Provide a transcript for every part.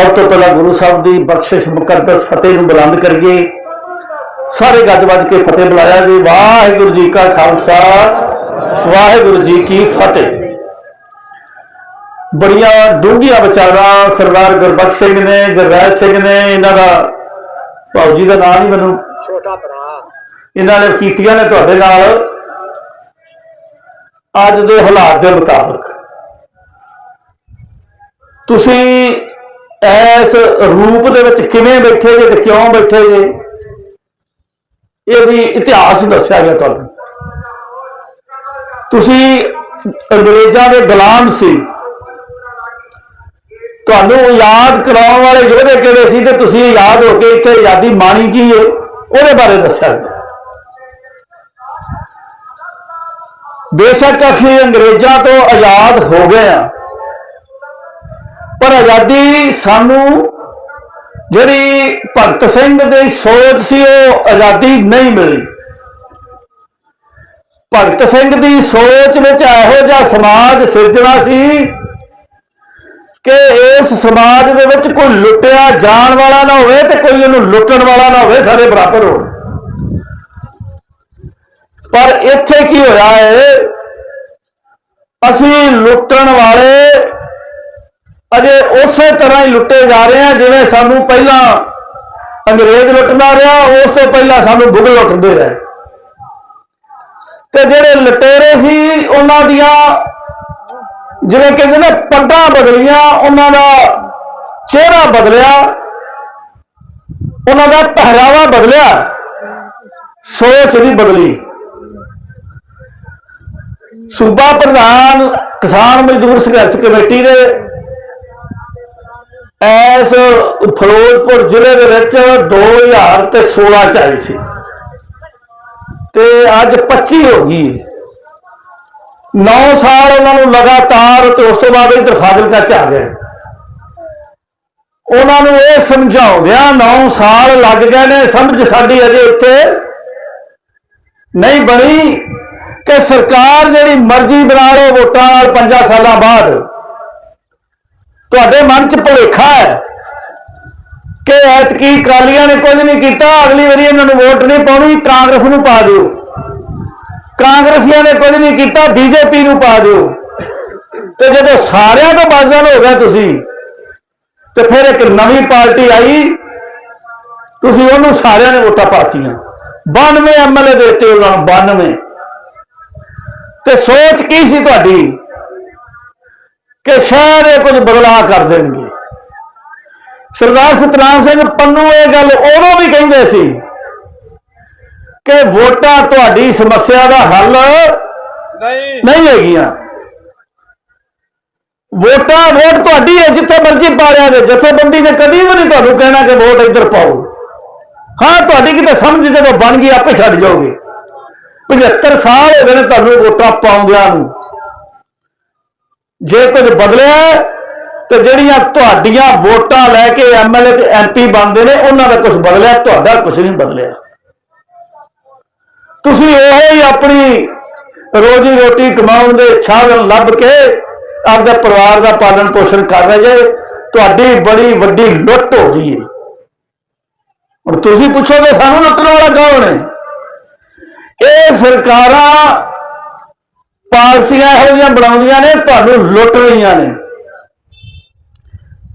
ਸਭ ਤੋਂ ਪਹਿਲਾਂ ਗੁਰੂ ਸਾਹਿਬ ਦੀ ਬਖਸ਼ਿਸ਼ ਮੁਕੱਦਸ ਫਤਿਹ ਨੂੰ ਬੁਲੰਦ ਕਰੀਏ। ਸਾਰੇ ਗੱਜ ਵੱਜ ਕੇ ਫਤਿਹ ਬੁਲਾਇਆ ਜੀ। ਵਾਹਿਗੁਰੂ ਜੀ ਕਾ ਖਾਲਸਾ ਵਾਹਿਗੁਰੂ ਜੀ ਕੀ ਫਤਿਹ। ਬੜੀਆਂ ਡੂੰਘੀਆਂ ਵਿਚਾਰਾਂ ਸਰਦਾਰ ਗੁਰਬਖਸ਼ ਸਿੰਘ ਨੇ ਜਰਵੈਲ ਸਿੰਘ ਨੇ ਇਹਨਾਂ ਦਾ ਭਾਉ ਜੀ ਦਾ ਨਾਮ ਨਹੀਂ ਮੈਨੂੰ। ਛੋਟਾ ਭਰਾ। ਇਹਨਾਂ ਨੇ ਕੀਤੀਆਂ ਨੇ ਤੁਹਾਡੇ ਨਾਲ। ਅੱਜ ਦੇ ਹਾਲਾਤ ਦੇ ਮੁਤਾਬਕ। ਤੁਸੀਂ ਇਸ ਰੂਪ ਦੇ ਵਿੱਚ ਕਿਵੇਂ ਬੈਠੇ ਜੇ ਤੇ ਕਿਉਂ ਬੈਠੇ ਜੇ? ਇਹਦੀ ਇਤਿਹਾਸ ਦੱਸਿਆ ਗਿਆ ਤੁਹਾਨੂੰ। ਤੁਸੀਂ ਅੰਗਰੇਜ਼ਾਂ ਦੇ ਗੁਲਾਮ ਸੀ। ਤੁਹਾਨੂੰ ਯਾਦ ਕਰਾਉਣ ਵਾਲੇ ਯੋਧੇ ਕਿਹੜੇ ਸੀ ਤੇ ਤੁਸੀਂ ਯਾਦ ਹੋ ਕੇ ਇੱਥੇ ਆਜ਼ਾਦੀ ਮਾਣੀ ਕੀ ਹੈ ਉਹਦੇ ਬਾਰੇ ਦੱਸਿਆ ਗਿਆ। ਬੇਸ਼ੱਕ ਅਸੀਂ ਅੰਗਰੇਜ਼ਾਂ ਤੋਂ ਆਜ਼ਾਦ ਹੋ ਗਏ ਆ ਪਰ ਆਜ਼ਾਦੀ ਸਾਨੂੰ ਜਿਹੜੀ ਭਗਤ ਸਿੰਘ ਦੀ ਸੋਚ ਸੀ ਉਹ ਆਜ਼ਾਦੀ ਨਹੀਂ ਮਿਲੀ। ਭਗਤ ਸਿੰਘ ਦੀ ਸੋਚ ਵਿੱਚ ਇਹੋ ਜਿਹਾ ਸਮਾਜ ਸਿਰਜਣਾ ਸੀ ਕਿ ਇਸ ਸਮਾਜ ਦੇ ਵਿੱਚ ਕੋਈ ਲੁੱਟਿਆ ਜਾਣ ਵਾਲਾ ਨਾ ਹੋਵੇ ਤੇ ਕੋਈ ਉਹਨੂੰ ਲੁੱਟਣ ਵਾਲਾ ਨਾ ਹੋਵੇ, ਸਾਰੇ ਬਰਾਬਰ ਹੋਣ। ਪਰ ਇੱਥੇ ਕੀ ਹੋਇਆ ਹੈ ਅਸੀਂ ਲੁੱਟਣ ਵਾਲੇ ਅਜੇ ਉਸੇ ਤਰ੍ਹਾਂ ਹੀ ਲੁੱਟੇ ਜਾ ਰਹੇ ਆ, ਜਿਵੇਂ ਸਾਨੂੰ ਪਹਿਲਾਂ ਅੰਗਰੇਜ਼ ਲੁੱਟਦਾ ਰਿਹਾ, ਉਸ ਤੋਂ ਪਹਿਲਾਂ ਸਾਨੂੰ ਮੁਗਲ ਲੁੱਟਦੇ ਰਹੇ। ਤੇ ਜਿਹੜੇ ਲੁਟੇਰੇ ਸੀ, ਉਹਨਾਂ ਦੀਆਂ ਜਿਵੇਂ ਕਹਿੰਦੇ ਨੇ, ਪੱਗਾਂ ਬਦਲੀਆਂ, ਉਹਨਾਂ ਦਾ ਚਿਹਰਾ ਬਦਲਿਆ, ਉਹਨਾਂ ਦਾ ਪਹਿਰਾਵਾ ਬਦਲਿਆ, ਸੋਚ ਵੀ ਬਦਲੀ। ਸੂਬਾ ਪ੍ਰਧਾਨ ਕਿਸਾਨ ਮਜ਼ਦੂਰ ਸੰਘਰਸ਼ ਕਮੇਟੀ ਦੇ ਐਸ ਫਿਰੋਜ਼ਪੁਰ ਜ਼ਿਲ੍ਹੇ ਦੇ ਵਿੱਚ 2016 ਚ ਆਈ ਸੀ। ਤੇ ਅੱਜ 25 ਹੋ ਗਈ 9 ਸਾਲ ਉਹਨਾਂ ਨੂੰ ਲਗਾਤਾਰ ਤੇ ਉਸ ਤੋਂ ਬਾਅਦ ਇਧਰ ਫਾਜ਼ਿਲਕਾ ਚ ਆ ਗਏ ਉਹਨਾਂ ਨੂੰ ਇਹ ਸਮਝਾਉਂਦਿਆਂ 9 ਸਾਲ ਲੱਗ ਗਏ ਨੇ, ਸਮਝ ਸਾਡੀ ਅਜੇ ਇੱਥੇ ਨਹੀਂ ਬਣੀ ਕਿ ਸਰਕਾਰ ਜਿਹੜੀ ਮਰਜ਼ੀ ਬਣਾ ਲਓ ਵੋਟਾਂ ਨਾਲ 5 ਸਾਲਾਂ ਬਾਅਦ। ਤੁਹਾਡੇ ਮਨ 'ਚ ਭੁਲੇਖਾ ਹੈ ਕਿ ਐਤਕੀ ਕਾਲੀਆਂ ਨੇ ਕੁਝ ਨਹੀਂ ਕੀਤਾ, ਅਗਲੀ ਵਾਰੀ ਇਹਨਾਂ ਨੂੰ ਵੋਟ ਨਹੀਂ ਪਾਉਣੀ, ਕਾਂਗਰਸ ਨੂੰ ਪਾ ਦਿਓ। ਕਾਂਗਰਸੀਆਂ ਨੇ ਕੁਝ ਨਹੀਂ ਕੀਤਾ, ਬੀਜੇਪੀ ਨੂੰ ਪਾ ਦਿਓ। ਤੇ ਜਦੋਂ ਸਾਰਿਆਂ ਤੋਂ ਬਾਜ਼ਾਂ ਹੋ ਗਿਆ ਤੁਸੀਂ, ਤੇ ਫਿਰ ਇੱਕ ਨਵੀਂ ਪਾਰਟੀ ਆਈ, ਤੁਸੀਂ ਉਹਨੂੰ ਸਾਰਿਆਂ ਨੇ ਵੋਟਾਂ ਪਾਤੀਆਂ। 92 ਐਮਐਲਏ ਉੱਤੇ ਉਹਨਾਂ ਨੂੰ 92 ਤੇ ਸੋਚ ਕੀ ਸੀ ਤੁਹਾਡੀ? ਕਿ ਇਹ ਕੁਝ ਬਦਲਾਅ ਕਰ ਦੇਣਗੇ। ਸਰਦਾਰ ਸਤਨਾਮ ਸਿੰਘ ਪੰਨੂ ਇਹ ਗੱਲ ਉਦੋਂ ਵੀ ਕਹਿੰਦੇ ਸੀ ਕਿ ਵੋਟਾਂ ਤੁਹਾਡੀ ਸਮੱਸਿਆ ਦਾ ਹੱਲ ਨਹੀਂ। ਨਹੀਂ ਹੈਗੀਆਂ। ਵੋਟਾਂ ਵੋਟ ਤੁਹਾਡੀ ਹੈ ਜਿੱਥੇ ਮਰਜ਼ੀ ਪਾ ਲਿਆ ਜੇ ਜਥੇਬੰਦੀ ਨੇ ਕਦੀ ਵੀ ਨਹੀਂ ਤੁਹਾਨੂੰ ਕਹਿਣਾ ਕਿ ਵੋਟ ਇੱਧਰ ਪਾਓ। ਹਾਂ ਤੁਹਾਡੀ ਕਿਤੇ ਸਮਝ ਜਦੋਂ ਬਣ ਗਈ ਆਪੇ ਛੱਡ ਜਾਓਗੇ। 75 ਸਾਲ ਹੋ ਗਏ ਨੇ ਤੁਹਾਨੂੰ ਵੋਟਾਂ ਪਾਉਂਦਿਆਂ ਨੂੰ। ਜੇ ਕੁਝ ਬਦਲਿਆ ਤੇ ਜਿਹੜੀਆਂ ਤੁਹਾਡੀਆਂ ਵੋਟਾਂ ਲੈ ਕੇ ਐਮਐਲਏ ਤੇ ਐਮਪੀ ਬਣਦੇ ਨੇ, ਉਹਨਾਂ ਦਾ ਕੁਝ ਬਦਲਿਆ, ਤੁਹਾਡਾ ਕੁਝ ਨਹੀਂ ਬਦਲਿਆ। ਤੁਸੀਂ ਉਹ ਹੀ ਆਪਣੀ ਰੋਜੀ ਰੋਟੀ ਕਮਾਉਣ ਦੇ ਸਾਧਨ ਲੱਭ ਕੇ ਆਪਦੇ ਪਰਿਵਾਰ ਦਾ ਪਾਲਣ ਪੋਸ਼ਣ ਕਰ ਰਹੇ ਜੇ, ਤੁਹਾਡੀ ਬੜੀ ਵੱਡੀ ਲੁੱਟ ਹੋ ਰਹੀ ਹੈ। ਹੁਣ ਤੁਸੀਂ ਪੁੱਛੋਗੇ, ਸਾਨੂੰ ਲੁੱਟਣ ਵਾਲਾ ਕੌਣ ਹੈ? ਇਹ ਸਰਕਾਰਾਂ ਪਾਲਸੀਆਂ ਇਹੋ ਜਿਹੀਆਂ ਬਣਾਉਂਦੀਆਂ ਨੇ, ਤੁਹਾਨੂੰ ਲੁੱਟ ਰਹੀਆਂ ਨੇ।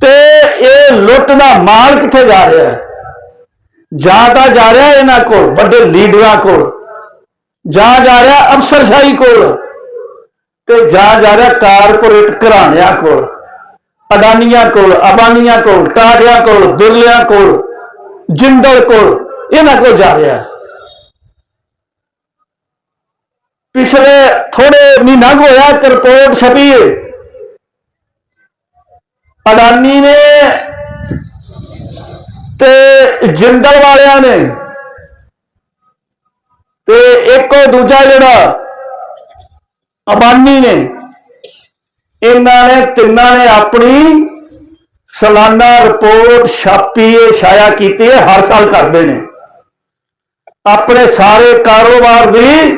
ਤੇ ਇਹ ਲੁੱਟ ਦਾ ਮਾਲ ਕਿੱਥੇ ਜਾ ਰਿਹਾ ਹੈ? ਜਾਂ ਤਾਂ ਜਾ ਰਿਹਾ ਇਹਨਾਂ ਕੋਲ, ਵੱਡੇ ਲੀਡਰਾਂ ਕੋਲ। ਜਾਂ ਜਾ ਰਿਹਾ ਅਫਸਰਸ਼ਾਹੀ ਕੋਲ। ਤੇ ਜਾਂ ਜਾ ਰਿਹਾ ਕਾਰਪੋਰੇਟ ਘਰਾਣਿਆਂ ਕੋਲ, ਅਡਾਨੀਆਂ ਕੋਲ, ਅਬਾਨੀਆਂ ਕੋਲ ਟਾਟਿਆਂ ਕੋਲ, ਬਿਰਲਿਆਂ ਕੋਲ, ਜਿੰਦਲ ਕੋਲ, ਇਹਨਾਂ ਕੋਲ ਜਾ ਰਿਹਾ ਹੈ। ਪਿਛਲੇ ਥੋੜੇ ਮਹੀਨਾ ਕੁ ਹੋਇਆ ਇੱਕ ਰਿਪੋਰਟ ਛਪੀ। ਹੈ ਅਡਾਨੀ ਨੇ ਤੇ ਜਿੰਦਲ ਵਾਲਿਆਂ ਨੇ ਤੇ ਇੱਕੋ ਦੂਜਾ ਜਿਹੜਾ ਅਬਾਨੀ ਨੇ, ਇਹਨਾਂ ਨੇ ਤਿੰਨਾਂ ਨੇ ਆਪਣੀ ਸਾਲਾਨਾ ਰਿਪੋਰਟ ਛਾਪੀ ਹੈ ਛਾਇਆ ਕੀਤੀ ਏ ਹਰ ਸਾਲ ਕਰਦੇ ਨੇ। ਆਪਣੇ ਸਾਰੇ ਕਾਰੋਬਾਰ ਦੀ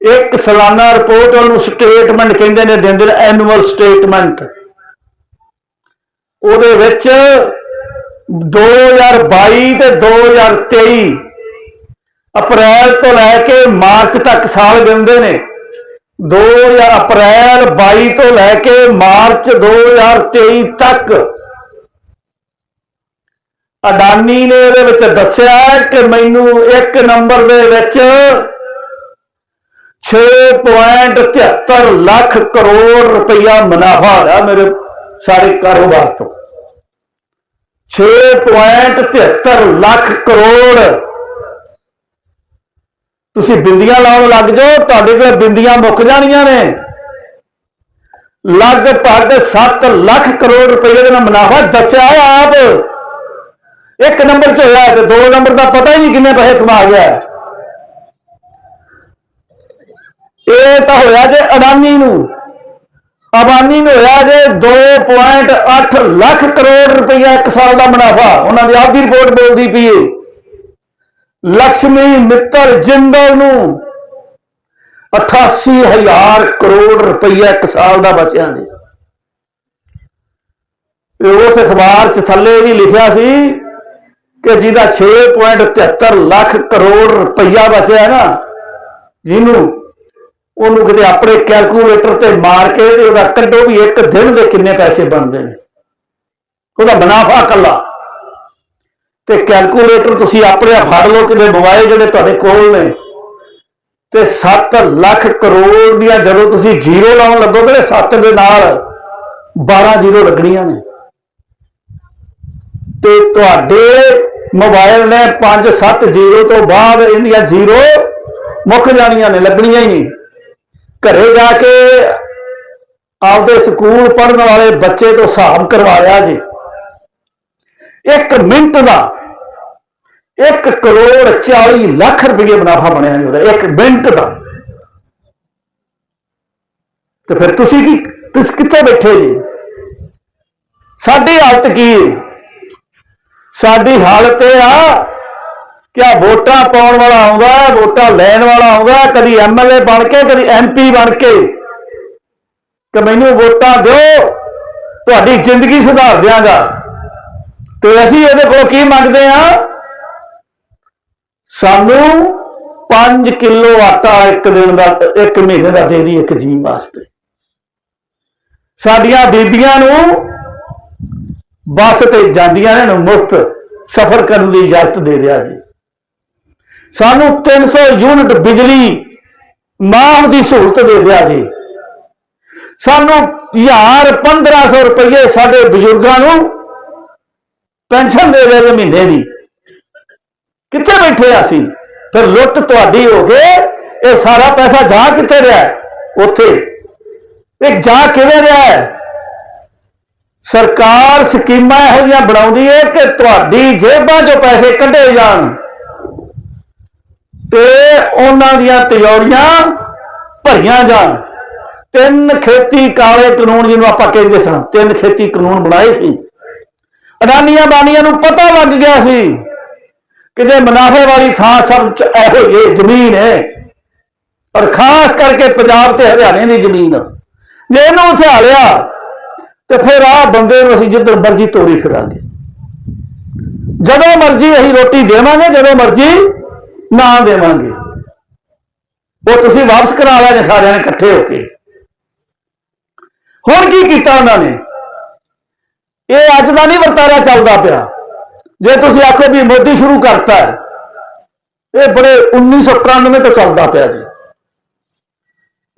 ਇੱਕ ਸਾਲਾਨਾ ਰਿਪੋਰਟ ਉਹਨੂੰ ਸਟੇਟਮੈਂਟ ਕਹਿੰਦੇ ਨੇ ਦਿੰਦੇ ਨੇ ਐਨੂਅਲ ਸਟੇਟਮੈਂਟ ਉਹਦੇ ਵਿੱਚ 2022 ਤੇ 2023 ਅਪ੍ਰੈਲ ਤੋਂ ਲੈ ਕੇ ਮਾਰਚ ਤੱਕ ਸਾਲ ਗਿਣਦੇ ਨੇ। 2000 ਅਪ੍ਰੈਲ 22 ਤੋਂ ਲੈ ਕੇ ਮਾਰਚ 2023 ਤੱਕ। ਅਡਾਨੀ ਨੇ ਇਹਦੇ ਵਿੱਚ ਦੱਸਿਆ ਕਿ ਮੈਨੂੰ ਇੱਕ ਨੰਬਰ ਦੇ ਵਿੱਚ 6.73 ਲੱਖ ਕਰੋੜ ਰੁਪਇਆ ਮੁਨਾਫਾ ਹੋਇਆ ਮੇਰੇ ਸਾਰੇ ਕਾਰੋਬਾਰ ਤੋਂ। 6.73 ਲੱਖ ਕਰੋੜ। ਤੁਸੀਂ ਬਿੰਦੀਆਂ ਲਾਉਣ ਲੱਗ ਜਾਓ, ਤੁਹਾਡੇ ਕੋਲ ਬਿੰਦੀਆਂ ਮੁੱਕ ਜਾਣੀਆਂ ਨੇ। ਲਗਭਗ 7 ਲੱਖ ਕਰੋੜ ਰੁਪਏ ਦਾ ਮੁਨਾਫਾ ਦੱਸਿਆ ਆਪ। ਇੱਕ ਨੰਬਰ 'ਚ ਹੋਇਆ ਤੇ ਦੋ ਨੰਬਰ ਦਾ ਪਤਾ ਹੀ ਨਹੀਂ ਕਿੰਨੇ ਪੈਸੇ ਕਮਾ ਗਿਆ। ਇਹ ਤਾਂ ਹੋਇਆ ਜੇ ਅਡਾਨੀ ਨੂੰ। ਅਬਾਨੀ ਨੂੰ ਹੋਇਆ ਜੇ 2.8 ਲੱਖ ਕਰੋੜ ਰੁਪਇਆ ਇੱਕ ਸਾਲ ਦਾ ਮੁਨਾਫਾ। ਉਹਨਾਂ ਦੀ ਆਪਦੀ ਰਿਪੋਰਟ ਬੋਲਦੀ ਪਈ ਏ। ਲక్ష్ਮੀ ਮਿੱਤਲ ਜਿੰਦਲ ਨੂੰ 88000 ਕਰੋੜ ਰੁਪਇਆ ਇੱਕ ਸਾਲ ਦਾ ਬਚਿਆ ਸੀ। ਤੇ ਉਸ ਅਖਬਾਰ 'ਚ ਥੱਲੇ ਵੀ ਲਿਖਿਆ ਸੀ ਕਿ ਜਿਹਦਾ 6.73 ਲੱਖ ਕਰੋੜ ਰੁਪਇਆ ਬਚਿਆ ਨਾ, ਜਿਹਨੂੰ ਉਹਨੂੰ ਕਿਤੇ ਆਪਣੇ ਕੈਲਕੂਲੇਟਰ ਤੇ ਮਾਰ ਕੇ ਤੇ ਉਹਦਾ ਕੱਢੋ ਵੀ ਇੱਕ ਦਿਨ ਦੇ ਕਿੰਨੇ ਪੈਸੇ ਬਣਦੇ ਨੇ। ਉਹਦਾ ਮੁਨਾਫਾ ਕੱਲਾ ਤੇ ਕੈਲਕੂਲੇਟਰ ਤੁਸੀਂ ਆਪਣੇ ਆਪ ਫੜ ਲਓ ਕਿਤੇ ਮੋਬਾਈਲ ਜਿਹੜੇ ਤੁਹਾਡੇ ਕੋਲ ਨੇ। ਤੇ 7 ਲੱਖ ਕਰੋੜ ਦੀਆਂ ਜਦੋਂ ਤੁਸੀਂ ਜ਼ੀਰੋ ਲਾਉਣ ਲੱਗੋਗੇ ਤੇ 7 ਦੇ ਨਾਲ 12 ਜ਼ੀਰੋ ਲੱਗਣੀਆਂ ਨੇ। ਤੇ ਤੁਹਾਡੇ ਮੋਬਾਈਲ ਨੇ 5 7 ਜ਼ੀਰੋ ਤੋਂ ਬਾਅਦ ਇਹਦੀਆਂ ਜ਼ੀਰੋ ਮੁੱਕ ਜਾਣੀਆਂ ਨੇ, ਲੱਗਣੀਆਂ ਹੀ ਨਹੀਂ। ਘਰੇ ਜਾ ਕੇ ਆਪਦੇ ਸਕੂਲ ਪੜ੍ਹਨ ਵਾਲੇ ਬੱਚੇ ਤੋਂ ਹਿਸਾਬ ਕਰਵਾਇਆ ਜੀ। ਇੱਕ ਮਿੰਟ ਦਾ 1 ਕਰੋੜ 40 ਲੱਖ ਰੁਪਏ ਮੁਨਾਫਾ ਬਣਿਆ ਜੀ ਉਹਦਾ, ਇੱਕ ਮਿੰਟ ਦਾ। ਤੇ ਫਿਰ ਤੁਸੀਂ ਕੀ, ਤੁਸੀਂ ਕਿੱਥੇ ਬੈਠੇ ਜੀ? ਸਾਡੀ ਹਾਲਤ ਕੀ? ਸਾਡੀ ਹਾਲਤ ਇਹ ਆ ਕਿਆ ਵੋਟਾਂ ਪਾਉਣ ਵਾਲਾ ਆਉਂਦਾ, ਵੋਟਾਂ ਲੈਣ ਵਾਲਾ ਆਉਂਦਾ, ਕਦੀ ਐਮਐਲਏ ਬਣ ਕੇ, ਕਦੀ ਐਮਪੀ ਬਣ ਕੇ? ਕਿ ਮੈਨੂੰ ਵੋਟਾਂ ਦਿਓ, ਤੁਹਾਡੀ ਜ਼ਿੰਦਗੀ ਸੁਧਾਰ ਦਿਆਂਗਾ। ਤੇ ਅਸੀਂ ਇਹਦੇ ਕੋਲ ਕੀ ਮੰਗਦੇ ਆ ਸਾਨੂੰ 5 ਕਿਲੋ ਆਟਾ ਇੱਕ ਦਿਨ ਦਾ, ਇੱਕ ਮਹੀਨੇ ਦਾ ਦੇ ਦੀ ਇੱਕ ਜੀ ਵਾਸਤੇ। ਸਾਡੀਆਂ ਬੀਬੀਆਂ ਨੂੰ ਬੱਸ ਤੇ ਜਾਂਦੀਆਂ ਨੇ ਮੁਫਤ ਸਫ਼ਰ ਕਰਨ ਦੀ ਇਜਾਜ਼ਤ ਦੇ ਦਿਆ ਸੀ ਸਾਨੂੰ 300 ਯੂਨਿਟ ਬਿਜਲੀ ਮਾਫ ਦੀ ਸਹੂਲਤ ਦੇ ਦਿਆ ਜੀ। ਸਾਨੂੰ 1000 1500 ਰੁਪਏ ਸਾਡੇ ਬਜ਼ੁਰਗਾਂ ਨੂੰ ਪੈਨਸ਼ਨ ਦੇ ਦੇ ਮਹੀਨੇ ਦੀ। ਕਿੱਥੇ ਬੈਠੇ ਆ ਅਸੀਂ? ਫਿਰ ਲੁੱਟ ਤੁਹਾਡੀ ਹੋ ਕੇ ਇਹ ਸਾਰਾ ਪੈਸਾ ਜਾ ਕਿੱਥੇ ਰਿਹਾ ਉੱਥੇ। ਇਹ ਜਾ ਕਿਵੇਂ ਰਿਹਾ ਹੈ? ਸਰਕਾਰ ਸਕੀਮਾਂ ਇਹੋ ਜਿਹੀਆਂ ਬਣਾਉਂਦੀ ਹੈ ਕਿ ਤੁਹਾਡੀ ਜੇਬਾਂ 'ਚੋਂ ਪੈਸੇ ਕੱਢੇ ਜਾਣ। ਤੇ ਉਹਨਾਂ ਦੀਆਂ ਤਿਜੋਰੀਆਂ ਭਰੀਆਂ ਜਾਣ। ਤਿੰਨ ਖੇਤੀ ਕਾਲੇ ਕਾਨੂੰਨ ਜਿਹਨੂੰ ਆਪਾਂ ਕਹਿੰਦੇ ਸਾਂ ਤਿੰਨ ਖੇਤੀ ਕਾਨੂੰਨ ਬਣਾਏ ਸੀ। ਅਡਾਨੀਆਂ ਬਾਨੀਆਂ ਨੂੰ ਪਤਾ ਲੱਗ ਗਿਆ ਸੀ ਕਿ ਜੇ ਮੁਨਾਫੇ ਵਾਲੀ ਥਾਂ ਸਭ ਚ ਇਹੋ ਜਿਹੀ ਜ਼ਮੀਨ ਹੈ। ਔਰ ਖਾਸ ਕਰਕੇ ਪੰਜਾਬ ਤੇ ਹਰਿਆਣੇ ਦੀ ਜ਼ਮੀਨ। ਜੇ ਇਹਨੂੰ ਉਠਾ ਲਿਆ ਤੇ ਫਿਰ ਆਹ ਬੰਦੇ ਨੂੰ ਅਸੀਂ ਜਿੱਧਰ ਮਰਜ਼ੀ ਤੋੜੀ ਫਿਰਾਂਗੇ। ਜਦੋਂ ਮਰਜ਼ੀ ਅਸੀਂ ਰੋਟੀ ਦੇਵਾਂਗੇ, ਜਦੋਂ ਮਰਜ਼ੀ ਨਾ ਦੇਵਾਂਗੇ। ਉਹ ਤੁਸੀਂ ਵਾਪਸ ਕਰਾ ਲੈਣੇ ਸਾਰਿਆਂ ਨੇ ਇਕੱਠੇ ਹੋ ਕੇ। ਹੁਣ ਕੀ ਕੀਤਾ ਉਹਨਾਂ ਨੇ? ਇਹ ਅੱਜ ਦਾ ਨਹੀਂ ਵਰਤਾਰਾ ਚੱਲਦਾ ਪਿਆ। ਜੇ ਤੁਸੀਂ ਆਖੋ ਵੀ ਮੋਦੀ ਸ਼ੁਰੂ ਕਰਤਾ ਹੈ, ਇਹ ਬੜੇ 1991 ਤੋਂ ਚੱਲਦਾ ਪਿਆ ਜੀ।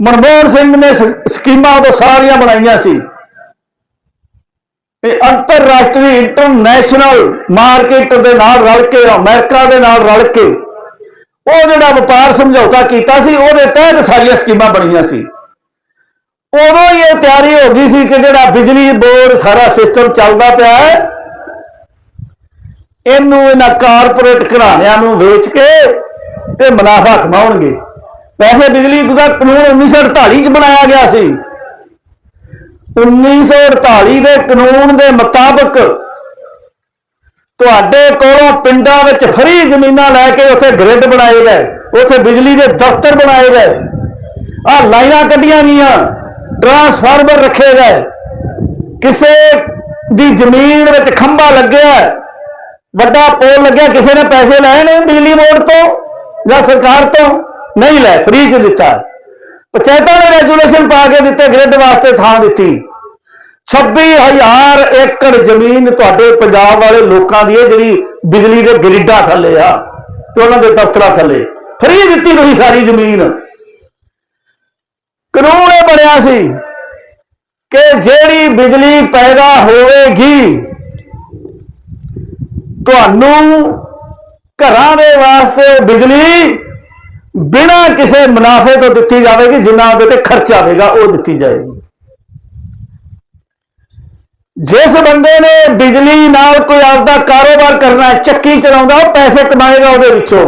ਮਨਮੋਹਨ ਸਿੰਘ ਨੇ ਸਕੀਮਾਂ ਉਹ ਸਾਰੀਆਂ ਬਣਾਈਆਂ ਸੀ। ਇਹ ਅੰਤਰਰਾਸ਼ਟਰੀ ਇੰਟਰਨੈਸ਼ਨਲ ਮਾਰਕੀਟ ਦੇ ਨਾਲ ਰਲ ਕੇ, ਅਮਰੀਕਾ ਦੇ ਨਾਲ ਰਲ ਕੇ ਉਹ ਜਿਹੜਾ ਵਪਾਰ ਸਮਝੌਤਾ ਕੀਤਾ ਸੀ, ਉਹਦੇ ਤਹਿਤ ਸਾਰੀਆਂ ਸਕੀਮਾਂ ਬਣੀਆਂ ਸੀ। ਉਦੋਂ ਹੀ ਇਹ ਤਿਆਰੀ ਹੋ ਗਈ ਸੀ ਕਿ ਜਿਹੜਾ ਬਿਜਲੀ ਬੋਰਡ ਸਾਰਾ ਸਿਸਟਮ ਚੱਲਦਾ ਪਿਆ ਹੈ, ਇਹਨੂੰ ਇਹਨਾਂ ਕਾਰਪੋਰੇਟ ਘਰਾਣਿਆਂ ਨੂੰ ਵੇਚ ਕੇ ਤੇ ਮੁਨਾਫਾ ਕਮਾਉਣਗੇ। ਵੈਸੇ ਬਿਜਲੀ ਦਾ ਕਾਨੂੰਨ 1948 ਚ ਬਣਾਇਆ ਗਿਆ ਸੀ। 1948 ਦੇ ਕਾਨੂੰਨ ਦੇ ਮੁਤਾਬਕ ਤੁਹਾਡੇ ਕੋਲੋਂ ਪਿੰਡਾਂ ਵਿੱਚ ਫਰੀ ਜ਼ਮੀਨਾਂ ਲੈ ਕੇ ਉੱਥੇ ਗ੍ਰਿਡ ਬਣਾਏ ਗਏ, ਉੱਥੇ ਬਿਜਲੀ ਦੇ ਦਫ਼ਤਰ ਬਣਾਏ ਗਏ। ਆ ਲਾਈਨਾਂ ਕੱਢੀਆਂ ਗਈਆਂ ਟਰਾਂਸਫਾਰਮਰ ਰੱਖੇ ਗਏ। ਕਿਸੇ ਦੀ ਜ਼ਮੀਨ ਵਿੱਚ ਖੰਭਾ ਲੱਗਿਆ, ਵੱਡਾ ਪੋਲ ਲੱਗਿਆ, ਕਿਸੇ ਨੇ ਪੈਸੇ ਲਏ ਨੇ ਬਿਜਲੀ ਬੋਰਡ ਤੋਂ ਜਾਂ ਸਰਕਾਰ ਤੋਂ? ਨਹੀਂ ਲੈ, ਫ੍ਰੀ ਚ ਦਿੱਤਾ। ਪੰਚਾਇਤਾਂ ਨੇ ਰੈਜੂਲੇਸ਼ਨ ਪਾ ਕੇ ਦਿੱਤੇ ਗ੍ਰਿਡ ਵਾਸਤੇ ਥਾਂ ਦਿੱਤੀ। 26000 ਏਕੜ ਜ਼ਮੀਨ ਤੁਹਾਡੇ ਪੰਜਾਬ ਵਾਲੇ ਲੋਕਾਂ ਦੀ ਹੈ, ਜਿਹੜੀ ਬਿਜਲੀ ਦੇ ਗ੍ਰਿਡਾਂ ਥੱਲੇ ਆ, ਤੇ ਉਹਨਾਂ ਦੇ ਦਫ਼ਤਰਾਂ ਥੱਲੇ। ਫਰੀ ਦਿੱਤੀ ਤੁਸੀਂ ਸਾਰੀ ਜ਼ਮੀਨ। ਕਾਨੂੰਨ ਇਹ ਬਣਿਆ ਸੀ ਕਿ ਜਿਹੜੀ ਬਿਜਲੀ ਪੈਦਾ ਹੋਵੇਗੀ, ਤੁਹਾਨੂੰ ਘਰਾਂ ਦੇ ਵਾਸਤੇ ਬਿਜਲੀ ਬਿਨਾਂ ਕਿਸੇ ਮੁਨਾਫੇ ਤੋਂ ਦਿੱਤੀ ਜਾਵੇਗੀ, ਜਿੰਨਾ ਉਹਦੇ ਤੇ ਖਰਚ ਆਵੇਗਾ, ਉਹ ਦਿੱਤੀ ਜਾਏਗੀ। ਜਿਸ ਬੰਦੇ ਨੇ ਬਿਜਲੀ ਨਾਲ ਕੋਈ ਆਪਦਾ ਕਾਰੋਬਾਰ ਕਰਨਾ ਹੈ, ਚੱਕੀ ਚਲਾਉਂਦਾ, ਉਹ ਪੈਸੇ ਕਮਾਏਗਾ ਉਹਦੇ ਵਿੱਚੋਂ।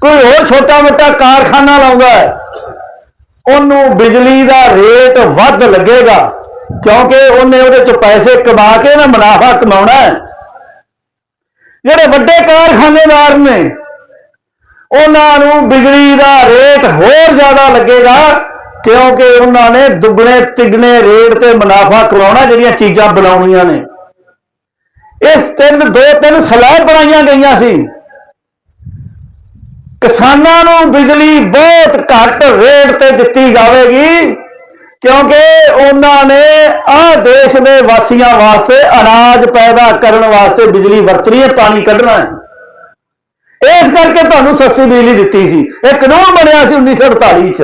ਕੋਈ ਹੋਰ ਛੋਟਾ ਮੋਟਾ ਕਾਰਖਾਨਾ ਲਾਉਂਦਾ ਹੈ, ਉਹਨੂੰ ਬਿਜਲੀ ਦਾ ਰੇਟ ਵੱਧ ਲੱਗੇਗਾ, ਕਿਉਂਕਿ ਉਹਨੇ ਉਹਦੇ ਚ ਪੈਸੇ ਕਮਾ ਕੇ ਨਾ ਮੁਨਾਫਾ ਕਮਾਉਣਾ ਹੈ। ਜਿਹੜੇ ਵੱਡੇ ਕਾਰਖਾਨੇਦਾਰ ਨੇ, ਉਹਨਾਂ ਨੂੰ ਬਿਜਲੀ ਦਾ ਰੇਟ ਹੋਰ ਜ਼ਿਆਦਾ ਲੱਗੇਗਾ ਕਿਉਂਕਿ ਉਹਨਾਂ ਨੇ ਦੁੱਗਣੇ, ਤਿੱਗਣੇ ਰੇਟ ਤੇ ਮੁਨਾਫਾ ਕਮਾਉਣਾ ਜਿਹੜੀਆਂ ਚੀਜ਼ਾਂ ਬਣਾਉਣੀਆਂ ਨੇ। ਇਸ ਤਿੰਨ, ਦੋ, ਤਿੰਨ ਸਲੈਬ ਬਣਾਈਆਂ ਗਈਆਂ ਸੀ। ਕਿਸਾਨਾਂ ਨੂੰ ਬਿਜਲੀ ਬਹੁਤ ਘੱਟ ਰੇਟ ਤੇ ਦਿੱਤੀ ਜਾਵੇਗੀ, ਕਿਉਂਕਿ ਉਹਨਾਂ ਨੇ ਆ ਦੇਸ਼ ਦੇ ਵਾਸੀਆਂ ਵਾਸਤੇ ਅਨਾਜ ਪੈਦਾ ਕਰਨ ਵਾਸਤੇ ਬਿਜਲੀ ਵਰਤਣੀ ਹੈ, ਪਾਣੀ ਕੱਢਣਾ ਹੈ। ਇਸ ਕਰਕੇ ਤੁਹਾਨੂੰ ਸਸਤੀ ਬਿਜਲੀ ਦਿੱਤੀ ਸੀ। ਇਹ ਕਾਨੂੰਨ ਬਣਿਆ ਸੀ 1948 ਚ।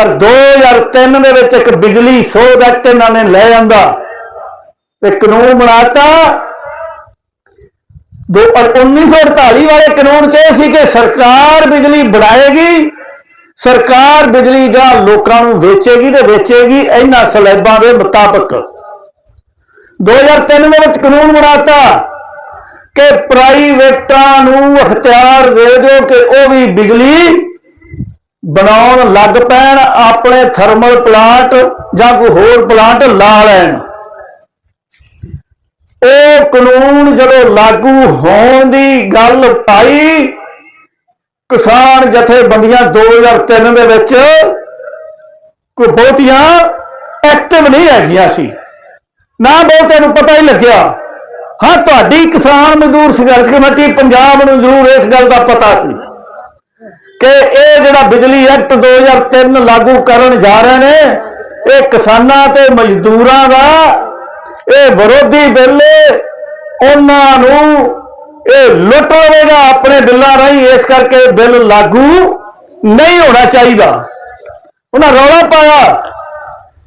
ਪਰ 2003 ਦੇ ਵਿੱਚ ਇੱਕ ਬਿਜਲੀ ਸੋਧ ਐਕਟ ਇਹਨਾਂ ਨੇ ਲੈ ਆਂਦਾ। ਤੇ ਕਾਨੂੰਨ ਬਣਾਤਾ। ਦੋ ਔਰ 1948 ਵਾਲੇ ਕਾਨੂੰਨ ਚ ਇਹ ਸੀ ਕਿ ਸਰਕਾਰ ਬਿਜਲੀ ਬਣਾਏਗੀ, ਸਰਕਾਰ ਬਿਜਲੀ ਦਾ ਲੋਕਾਂ ਨੂੰ ਵੇਚੇਗੀ ਤੇ ਵੇਚੇਗੀ ਇਹਨਾਂ ਸਲੈਬਾਂ ਦੇ ਮੁਤਾਬਕ। 2003 ਦੇ ਵਿੱਚ ਕਾਨੂੰਨ ਬਣਾਤਾ ਕਿ ਪ੍ਰਾਈਵੇਟਾਂ ਨੂੰ ਅਖਤਿਆਰ ਦੇ ਦਿਓ ਕਿ ਉਹ ਵੀ ਬਿਜਲੀ ਬਣਾਉਣ ਲੱਗ ਪੈਣ ਆਪਣੇ ਥਰਮਲ ਪਲਾਂਟ ਜਾਂ ਕੋਈ ਹੋਰ ਪਲਾਂਟ ਲਾ ਲੈਣ। ਉਹ ਕਾਨੂੰਨ ਜਦੋਂ ਲਾਗੂ ਹੋਣ ਦੀ ਗੱਲ ਪਾਈ, ਕਿਸਾਨ ਜਥੇਬੰਦੀਆਂ 2003 ਦੇ ਵਿੱਚ ਕੋਈ ਬਹੁਤੀਆਂ ਐਕਟਿਵ ਨਹੀਂ ਹੈਗੀਆਂ ਸੀ। ਨਾ ਬਹੁਤਿਆਂ ਨੂੰ ਪਤਾ ਹੀ ਲੱਗਿਆ, ਹਾਂ ਤੁਹਾਡੀ ਕਿਸਾਨ ਮਜ਼ਦੂਰ ਸੰਘਰਸ਼ ਕਮੇਟੀ ਪੰਜਾਬ ਨੂੰ ਜ਼ਰੂਰ ਇਸ ਗੱਲ ਦਾ ਪਤਾ ਸੀ। ਕਿ ਇਹ ਜਿਹੜਾ ਬਿਜਲੀ ਐਕਟ 2003 ਲਾਗੂ ਕਰਨ ਜਾ ਰਹੇ ਨੇ, ਇਹ ਕਿਸਾਨਾਂ ਤੇ ਮਜ਼ਦੂਰਾਂ ਦਾ, ਇਹ ਵਿਰੋਧੀ ਬਿੱਲ, ਉਹਨਾਂ ਨੂੰ ਇਹ ਲੁੱਟ ਲਵੇਗਾ ਆਪਣੇ ਬਿੱਲਾਂ ਰਾਹੀਂ, ਇਸ ਕਰਕੇ ਬਿੱਲ ਲਾਗੂ ਨਹੀਂ ਹੋਣਾ ਚਾਹੀਦਾ। ਉਹਨਾਂ ਰੌਲਾ ਪਾਇਆ।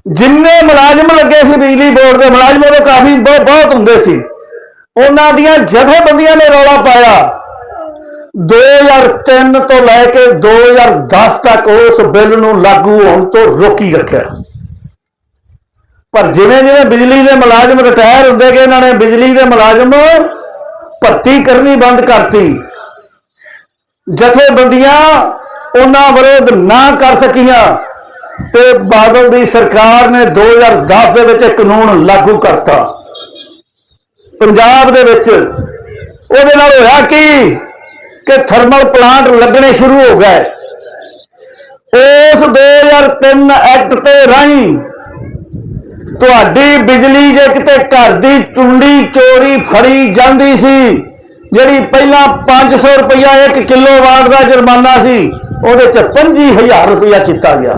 ਜਿੰਨੇ ਮੁਲਾਜ਼ਮ ਲੱਗੇ ਸੀ ਬਿਜਲੀ ਬੋਰਡ ਦੇ, ਮੁਲਾਜ਼ਮ ਉਹ ਕਾਫੀ ਬਹੁਤ ਬਹੁਤ ਹੁੰਦੇ ਸੀ। ਉਹਨਾਂ ਦੀਆਂ ਜਥੇਬੰਦੀਆਂ ਨੇ ਰੌਲਾ ਪਾਇਆ। 2003 ਤੋਂ ਲੈ ਕੇ 2010 ਤੱਕ ਉਸ ਬਿੱਲ ਨੂੰ ਲਾਗੂ ਹੋਣ ਤੋਂ ਰੋਕੀ ਰੱਖਿਆ। ਪਰ ਜਿਵੇਂ ਜਿਵੇਂ ਬਿਜਲੀ ਦੇ ਮੁਲਾਜ਼ਮ ਰਿਟਾਇਰ ਹੁੰਦੇ ਗਏ, ਇਹਨਾਂ ਨੇ ਬਿਜਲੀ ਦੇ ਮੁਲਾਜ਼ਮ ਭਰਤੀ ਕਰਨੀ ਬੰਦ ਕਰਤੀ। ਜਥੇਬੰਦੀਆਂ ਉਹਨਾਂ ਵਿਰੋਧ ਨਾ ਕਰ ਸਕੀਆਂ ਤੇ ਬਾਦਲ ਦੀ ਸਰਕਾਰ ਨੇ 2010 ਦੇ ਵਿੱਚ ਇੱਕ ਕਾਨੂੰਨ ਲਾਗੂ ਕਰਤਾ। ਪੰਜਾਬ ਦੇ ਵਿੱਚ ਉਹਦੇ ਨਾਲ ਹੋਇਆ ਕੀ? ਕਿ ਥਰਮਲ ਪਲਾਂਟ ਲੱਗਣੇ ਸ਼ੁਰੂ ਹੋ ਗਏ। ਉਸ 2003 ਐਕਟ ਤੇ ਰਾਹੀਂ ਤੁਹਾਡੀ ਬਿਜਲੀ ਜੇ ਕਿਤੇ ਘਰ ਦੀ ਚੁੰਡੀ, ਚੋਰੀ, ਫੜੀ ਜਾਂਦੀ ਸੀ, ਜਿਹੜੀ ਪਹਿਲਾਂ 500 ਰੁਪਇਆ 1 ਕਿਲੋਵਾਟ ਦਾ ਜੁਰਮਾਨਾ ਸੀ, ਉਹਦੇ ਚ 25000 ਰੁਪਇਆ ਕੀਤਾ ਗਿਆ।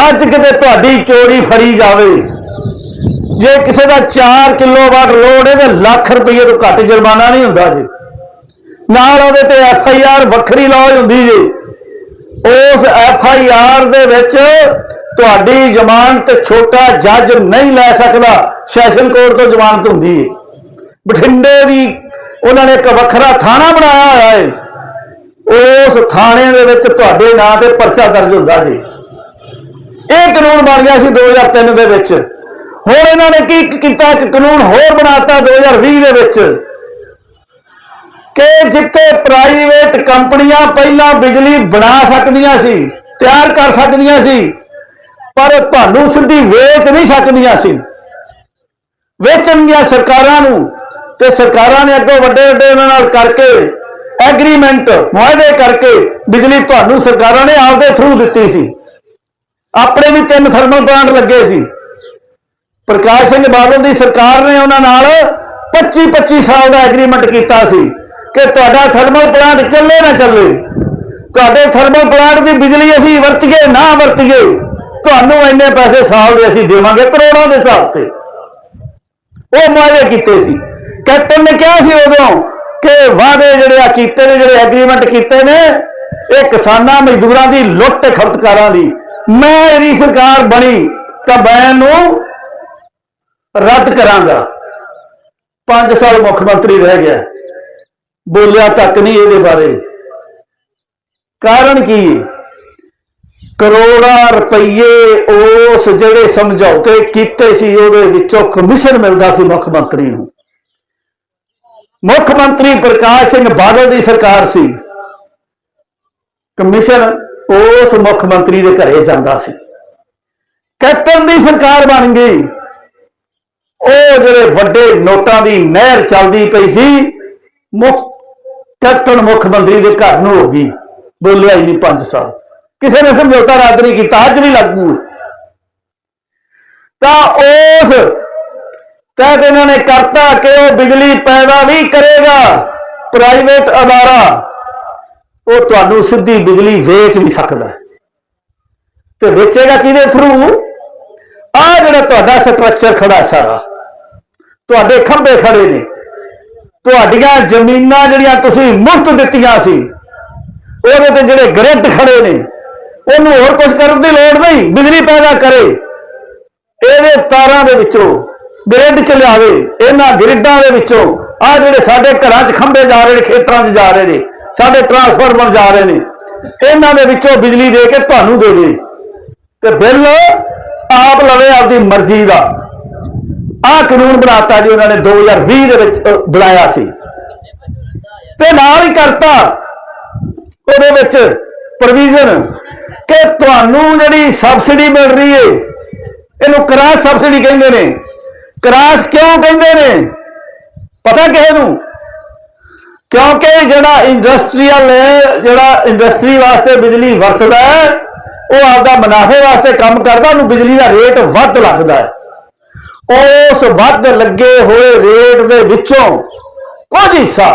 ਅੱਜ ਕਿਤੇ ਤੁਹਾਡੀ ਚੋਰੀ ਫੜੀ ਜਾਵੇ, ਜੇ ਕਿਸੇ ਦਾ 4 ਕਿਲੋਵਾਟ ਲੋਡ ਹੈ ਤੇ ਲੱਖ ਰੁਪਏ ਤੋਂ ਘੱਟ ਜੁਰਮਾਨਾ ਨਹੀਂ ਹੁੰਦਾ ਜੀ। ਨਾਲ ਉਹਦੇ ਤੇ ਐਫ ਆਈ ਆਰ ਵੱਖਰੀ ਲੌਜ ਹੁੰਦੀ ਜੀ। ਉਸ ਐਫ ਆਈ ਆਰ ਦੇ ਵਿੱਚ ਤੁਹਾਡੀ ਜ਼ਮਾਨਤ ਛੋਟਾ ਜੱਜ ਨਹੀਂ ਲੈ ਸਕਦਾ। ਸੈਸ਼ਨ ਕੋਰਟ ਤੋਂ ਜ਼ਮਾਨਤ ਹੁੰਦੀ ਹੈ ਬਠਿੰਡੇ ਦੀ ਉਹਨਾਂ ਨੇ ਇੱਕ ਵੱਖਰਾ ਥਾਣਾ ਬਣਾਇਆ ਹੋਇਆ ਹੈ ਉਸ ਥਾਣੇ ਦੇ ਵਿੱਚ ਤੁਹਾਡੇ ਨਾਂ ਤੇ ਪਰਚਾ ਦਰਜ ਹੁੰਦਾ ਜੀ। ਇਹ ਕਾਨੂੰਨ ਬਣ ਗਿਆ ਸੀ 2003 ਦੇ ਵਿੱਚ। ਹੁਣ ਇਹਨਾਂ ਨੇ ਕੀ ਕੀਤਾ? ਇੱਕ ਕਾਨੂੰਨ ਹੋਰ ਬਣਾਤਾ 2020 ਦੇ ਵਿੱਚ। ਕਿ ਜਿੱਥੇ ਪ੍ਰਾਈਵੇਟ ਕੰਪਨੀਆਂ ਪਹਿਲਾਂ ਬਿਜਲੀ ਬਣਾ ਸਕਦੀਆਂ ਸੀ, ਤਿਆਰ ਕਰ ਸਕਦੀਆਂ ਸੀ, ਪਰ ਤੁਹਾਨੂੰ ਸਿੱਧੀ ਵੇਚ ਨਹੀਂ ਸਕਦੀਆਂ ਸੀ। ਵੇਚਣਗੀਆਂ ਸਰਕਾਰਾਂ ਨੂੰ ਤੇ ਸਰਕਾਰਾਂ ਨੇ ਅੱਗੋਂ ਵੱਡੇ ਵੱਡੇ ਉਹਨਾਂ ਨਾਲ ਕਰਕੇ ਐਗਰੀਮੈਂਟ ਮੁਆਹਦੇ ਕਰਕੇ ਬਿਜਲੀ ਤੁਹਾਨੂੰ ਸਰਕਾਰਾਂ ਨੇ ਆਪਦੇ ਥਰੂ ਦਿੱਤੀ ਸੀ। ਆਪਣੇ ਵੀ ਤਿੰਨ ਥਰਮਲ ਪਲਾਂਟ ਲੱਗੇ ਸੀ। ਪ੍ਰਕਾਸ਼ ਸਿੰਘ ਬਾਦਲ ਦੀ ਸਰਕਾਰ ਨੇ ਉਹਨਾਂ ਨਾਲ 25 25 ਸਾਲ ਦਾ ਐਗਰੀਮੈਂਟ ਕੀਤਾ ਸੀ। ਕਿ ਤੁਹਾਡਾ ਥਰਮਲ ਪਲਾਂਟ ਚੱਲੇ ਨਾ ਚੱਲੇ। ਤੁਹਾਡੇ ਥਰਮਲ ਪਲਾਂਟ ਦੀ ਬਿਜਲੀ ਅਸੀਂ ਵਰਤੀਏ, ਨਾ ਵਰਤੀਏ, ਤੁਹਾਨੂੰ ਇੰਨੇ ਪੈਸੇ ਸਾਲ ਦੇ ਅਸੀਂ ਦੇਵਾਂਗੇ ਕਰੋੜਾਂ ਦੇ ਹਿਸਾਬ ਤੇ। ਉਹ ਮੁਆਇਦੇ ਕੀਤੇ ਸੀ। ਕੈਪਟਨ ਨੇ ਕਿਹਾ ਸੀ ਉਦੋਂ ਕਿ ਵਾਅਦੇ ਜਿਹੜੇ ਆ ਕੀਤੇ ਨੇ, ਜਿਹੜੇ ਐਗਰੀਮੈਂਟ ਕੀਤੇ ਨੇ, ਇਹ ਕਿਸਾਨਾਂ ਮਜ਼ਦੂਰਾਂ ਦੀ ਲੁੱਟ ਤੇ ਖਪਤਕਾਰਾਂ ਦੀ। ਮੈਂ ਇਹਦੀ ਸਰਕਾਰ ਬਣੀ ਤਾਂ ਬੈਨ ਨੂੰ ਰੱਦ ਕਰਾਂਗਾ। 5 ਸਾਲ ਮੁੱਖ ਮੰਤਰੀ ਰਹਿ ਗਿਆ। ਬੋਲਿਆ ਤੱਕ ਨਹੀਂ ਇਹਦੇ ਬਾਰੇ। ਕਾਰਨ ਕੀ? ਕਰੋੜਾਂ ਰੁਪਏ ਉਸ ਜਿਹੜੇ ਸਮਝੌਤੇ ਕੀਤੇ ਸੀ, ਉਹਦੇ ਵਿੱਚੋਂ ਕਮਿਸ਼ਨ ਮਿਲਦਾ ਸੀ ਮੁੱਖ ਮੰਤਰੀ ਨੂੰ। ਮੁੱਖ ਮੰਤਰੀ ਪ੍ਰਕਾਸ਼ ਸਿੰਘ ਬਾਦਲ ਦੀ ਸਰਕਾਰ ਸੀ। ਕਮਿਸ਼ਨ ਉਸ ਮੁੱਖ ਮੰਤਰੀ ਦੇ ਘਰੇ ਜਾਂਦਾ ਸੀ। ਕੈਪਟਨ ਦੀ ਸਰਕਾਰ ਬਣ ਗਈ। ਉਹ ਜਿਹੜੇ ਵੱਡੇ ਨੋਟਾਂ ਦੀ ਨਹਿਰ ਚੱਲਦੀ ਪਈ ਸੀ, ਮੁੱਖ ਕੈਪਟਨ ਮੁੱਖ ਮੰਤਰੀ ਦੇ ਘਰ ਨੂੰ ਹੋ ਗਈ। ਬੋਲਿਆ ਹੀ ਨਹੀਂ 5 ਸਾਲ। ਕਿਸੇ ਨੇ ਸਮਝੌਤਾ ਰੱਦ ਨਹੀਂ ਕੀਤਾ, ਅੱਜ ਵੀ ਲਾਗੂ ਤਾਂ ਉਸ ਤਹਿਤ ਇਹਨਾਂ ਨੇ ਕਰਤਾ ਕਿ ਉਹ ਬਿਜਲੀ ਪੈਦਾ ਵੀ ਕਰੇਗਾ। ਪ੍ਰਾਈਵੇਟ ਅਦਾਰਾ, ਉਹ ਤੁਹਾਨੂੰ ਸਿੱਧੀ ਬਿਜਲੀ ਵੇਚ ਵੀ ਸਕਦਾ ਤੇ ਵੇਚੇਗਾ ਕਿਹਦੇ ਥਰੂ ਆ ਜਿਹੜਾ ਤੁਹਾਡਾ ਸਟਰਕਚਰ ਖੜਾ ਸਾਰਾ, ਤੁਹਾਡੇ ਖੰਭੇ ਖੜੇ ਨੇ। ਤੁਹਾਡੀਆਂ ਜ਼ਮੀਨਾਂ ਜਿਹੜੀਆਂ ਤੁਸੀਂ ਮੁਫਤ ਦਿੱਤੀਆਂ ਸੀ, ਉਹਦੇ ਤੇ ਜਿਹੜੇ ਗ੍ਰਿਡ ਖੜੇ ਨੇ, ਉਹਨੂੰ ਹੋਰ ਕੁਝ ਕਰਨ ਦੀ ਲੋੜ ਨਹੀਂ, ਬਿਜਲੀ ਪੈਦਾ ਕਰੇ। ਇਹਦੇ ਤਾਰਾਂ ਦੇ ਵਿੱਚੋਂ ਗ੍ਰਿਡ ਚ ਲਿਆਵੇ, ਇਹਨਾਂ ਗ੍ਰਿਡਾਂ ਦੇ ਵਿੱਚੋਂ ਆ ਜਿਹੜੇ ਸਾਡੇ ਘਰਾਂ 'ਚ ਖੰਭੇ ਜਾ ਰਹੇ ਨੇ ਖੇਤਰਾਂ 'ਚ ਜਾ ਰਹੇ ਨੇ, ਸਾਡੇ ਟਰਾਂਸਫਾਰਮਰ ਜਾ ਰਹੇ ਨੇ, ਇਹਨਾਂ ਦੇ ਵਿੱਚੋਂ ਬਿਜਲੀ ਦੇ ਕੇ ਤੁਹਾਨੂੰ ਦੇਵੇ ਤੇ ਬਿੱਲ ਆਪ ਲਵੇ ਆਪਦੀ ਮਰਜ਼ੀ ਦਾ। ਆਹ ਕਾਨੂੰਨ ਬਣਾਤਾ ਜੀ ਉਹਨਾਂ ਨੇ 2020 ਦੇ ਵਿੱਚ ਅਹ, ਬਣਾਇਆ ਸੀ। ਤੇ ਨਾਲ ਹੀ ਕਰਤਾ ਉਹਦੇ ਵਿੱਚ ਪ੍ਰੋਵੀਜ਼ਨ ਕਿ ਤੁਹਾਨੂੰ ਜਿਹੜੀ ਸਬਸਿਡੀ ਮਿਲ ਰਹੀ ਏ ਇਹਨੂੰ ਕਰਾਸ ਸਬਸਿਡੀ ਕਹਿੰਦੇ ਨੇ। ਕਰਾਸ ਕਿਉਂ ਕਹਿੰਦੇ ਨੇ? ਪਤਾ ਕਿਸੇ ਨੂੰ? ਕਿਉਂਕਿ ਜਿਹੜਾ ਇੰਡਸਟਰੀਅਲ ਜਿਹੜਾ ਇੰਡਸਟਰੀ ਵਾਸਤੇ ਬਿਜਲੀ ਵਰਤਦਾ ਹੈ ਉਹ ਆਪਦਾ ਮੁਨਾਫੇ ਵਾਸਤੇ ਕੰਮ ਕਰਦਾ ਉਹਨੂੰ ਬਿਜਲੀ ਦਾ ਰੇਟ ਵੱਧ ਲੱਗਦਾ ਹੈ ਉਸ ਵੱਧ ਲੱਗੇ ਹੋਏ ਰੇਟ ਦੇ ਵਿੱਚੋਂ ਕੁਝ ਹਿੱਸਾ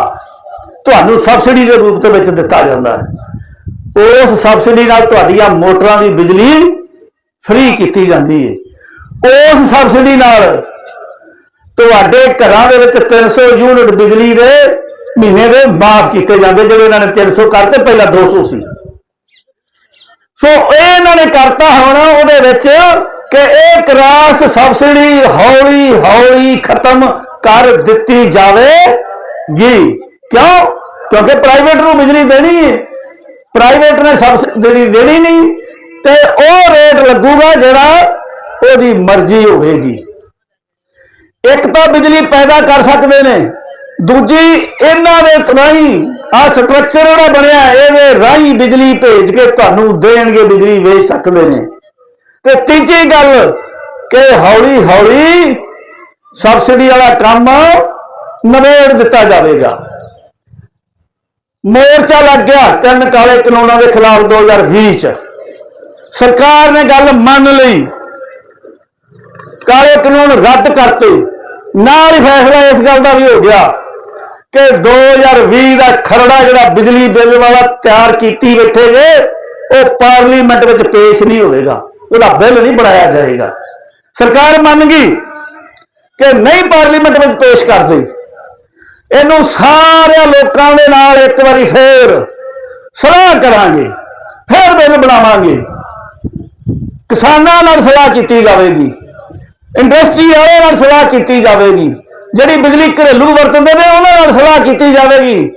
ਤੁਹਾਨੂੰ ਸਬਸਿਡੀ ਦੇ ਰੂਪ ਦੇ ਵਿੱਚ ਦਿੱਤਾ ਜਾਂਦਾ ਹੈ। ਉਸ ਸਬਸਿਡੀ ਨਾਲ ਤੁਹਾਡੀਆਂ ਮੋਟਰਾਂ ਦੀ ਬਿਜਲੀ ਫ੍ਰੀ ਕੀਤੀ ਜਾਂਦੀ ਹੈ। ਉਸ ਸਬਸਿਡੀ ਨਾਲ ਤੁਹਾਡੇ ਘਰਾਂ ਦੇ ਵਿੱਚ 300 ਯੂਨਿਟ ਬਿਜਲੀ ਦੇ ਮਹੀਨੇ ਦੇ ਮਾਫ ਕੀਤੇ ਜਾਂਦੇ, ਜਿਹੜੇ ਇਹਨਾਂ ਨੇ 300 ਕਰਤੇ, ਪਹਿਲਾਂ 200 ਸੀ। ਸੋ ਇਹ ਇਹਨਾਂ ਨੇ ਕਰਤਾ ਹੁਣ ਉਹਦੇ ਵਿੱਚ ਕਿ ਇਹ ਕਰਾਸ ਸਬਸਿਡੀ ਹੌਲੀ ਹੌਲੀ ਖਤਮ ਕਰ ਦਿੱਤੀ ਜਾਵੇਗੀ। ਕਿਉਂ? ਕਿਉਂਕਿ ਪ੍ਰਾਈਵੇਟ ਨੂੰ ਬਿਜਲੀ ਦੇਣੀ ਹੈ। ਪ੍ਰਾਈਵੇਟ ਨੇ ਸਬਸਿਡੀ ਦੇਣੀ ਨਹੀਂ ਤੇ ਉਹ ਰੇਟ ਲੱਗੂਗਾ ਜਿਹੜਾ ਉਹਦੀ ਮਰਜ਼ੀ ਹੋਵੇਗੀ। ਇੱਕ ਤਾਂ ਬਿਜਲੀ ਪੈਦਾ ਕਰ ਸਕਦੇ ਨੇ, ਦੂਜੀ ਇਹਨਾਂ ਦੇ ਰਾਹੀਂ ਆ ਸਟਰਕਚਰ ਜਿਹੜਾ ਬਣਿਆ, ਇਹਦੇ ਰਾਹੀਂ ਬਿਜਲੀ ਭੇਜ ਕੇ ਤੁਹਾਨੂੰ ਦੇਣਗੇ, ਬਿਜਲੀ ਵੇਚ ਸਕਦੇ ਨੇ। ਤੇ ਤੀਜੀ ਗੱਲ ਕਿ ਹੌਲੀ ਹੌਲੀ ਸਬਸਿਡੀ ਵਾਲਾ ਕੰਮ ਨਵੇੜ ਦਿੱਤਾ ਜਾਵੇਗਾ। ਮੋਰਚਾ ਲੱਗ ਗਿਆ ਤਿੰਨ ਕਾਲੇ ਕਾਨੂੰਨਾਂ ਦੇ ਖਿਲਾਫ 2020 ਚ। ਸਰਕਾਰ ਨੇ ਗੱਲ ਮੰਨ ਲਈ। ਕਾਲੇ ਕਾਨੂੰਨ ਰੱਦ ਕਰਤੇ। ਨਾਲ ਹੀ ਫੈਸਲਾ ਇਸ ਗੱਲ ਦਾ ਵੀ ਹੋ ਗਿਆ ਕਿ 2020 ਦਾ ਖਰੜਾ ਜਿਹੜਾ ਬਿਜਲੀ ਬਿੱਲ ਵਾਲਾ ਤਿਆਰ ਕੀਤੀ ਬੈਠੇ ਜੇ, ਉਹ ਪਾਰਲੀਮੈਂਟ ਵਿੱਚ ਪੇਸ਼ ਨਹੀਂ ਹੋਵੇਗਾ। ਉਹਦਾ ਬਿੱਲ ਨਹੀਂ ਬਣਾਇਆ ਜਾਏਗਾ। ਸਰਕਾਰ ਮੰਨ ਗਈ ਕਿ ਨਹੀਂ ਪਾਰਲੀਮੈਂਟ ਵਿੱਚ ਪੇਸ਼ ਕਰਦੇ। ਇਹਨੂੰ ਸਾਰਿਆਂ ਲੋਕਾਂ ਦੇ ਨਾਲ ਇੱਕ ਵਾਰੀ ਫੇਰ ਸਲਾਹ ਕਰਾਂਗੇ, ਫੇਰ ਬਿੱਲ ਬਣਾਵਾਂਗੇ। ਕਿਸਾਨਾਂ ਨਾਲ ਸਲਾਹ ਕੀਤੀ ਜਾਵੇਗੀ। ਇੰਡਸਟਰੀ ਵਾਲਿਆਂ ਨਾਲ ਸਲਾਹ ਕੀਤੀ ਜਾਵੇਗੀ। ਜਿਹੜੀ ਬਿਜਲੀ ਘਰੇਲੂ ਵਰਤਦੇ ਨੇ, ਉਹਨਾਂ ਨਾਲ ਸਲਾਹ ਕੀਤੀ ਜਾਵੇਗੀ।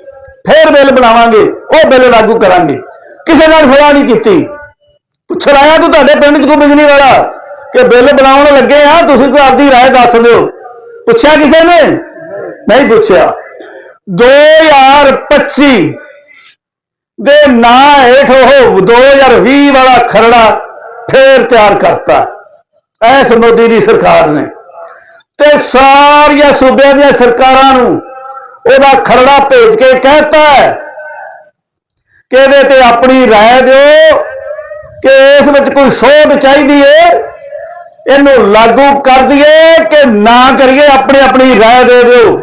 ਫੇਰ ਬਿੱਲ ਬਣਾਵਾਂਗੇ, ਉਹ ਬਿੱਲ ਲਾਗੂ ਕਰਾਂਗੇ। ਕਿਸੇ ਨਾਲ ਸਲਾਹ ਨਹੀਂ ਕੀਤੀ। ਪੁੱਛ ਆਇਆ ਤੂੰ ਤੁਹਾਡੇ ਪਿੰਡ 'ਚ ਕੋਈ ਬਿਜਲੀ ਵਾਲਾ ਕਿ ਬਿੱਲ ਬਣਾਉਣ ਲੱਗੇ ਆ ਤੁਸੀਂ ਕੋਈ ਆਪਦੀ رائے ਦੱਸ ਦਿਓ ਪੁੱਛਿਆ ਕਿਸੇ ਨੇ ਨਹੀਂ ਪੁੱਛਿਆ 2025 ਦੇ ਨਾਂ ਹੇਠ ਉਹ 2020 ਵਾਲਾ ਖਰੜਾ ਫੇਰ ਤਿਆਰ ਕਰਤਾ ਐਸ ਮੋਦੀ ਦੀ ਸਰਕਾਰ ਨੇ ਤੇ ਸਾਰੀਆਂ ਸੂਬਿਆਂ ਦੀਆਂ ਸਰਕਾਰਾਂ ਨੂੰ ਉਹਦਾ ਖਰੜਾ ਭੇਜ ਕੇ ਕਹਿਤਾ ਹੈ ਕਿ ਇਹਦੇ ਤੇ ਆਪਣੀ رائے ਦਿਓ ਕਿ ਇਸ ਵਿੱਚ ਕੋਈ ਸੋਧ ਚਾਹੀਦੀ ਏ ਇਹਨੂੰ ਲਾਗੂ ਕਰ ਦਈਏ ਕਿ ਨਾ ਕਰੀਏ ਆਪਣੀ ਆਪਣੀ رائے ਦੇ ਦਿਓ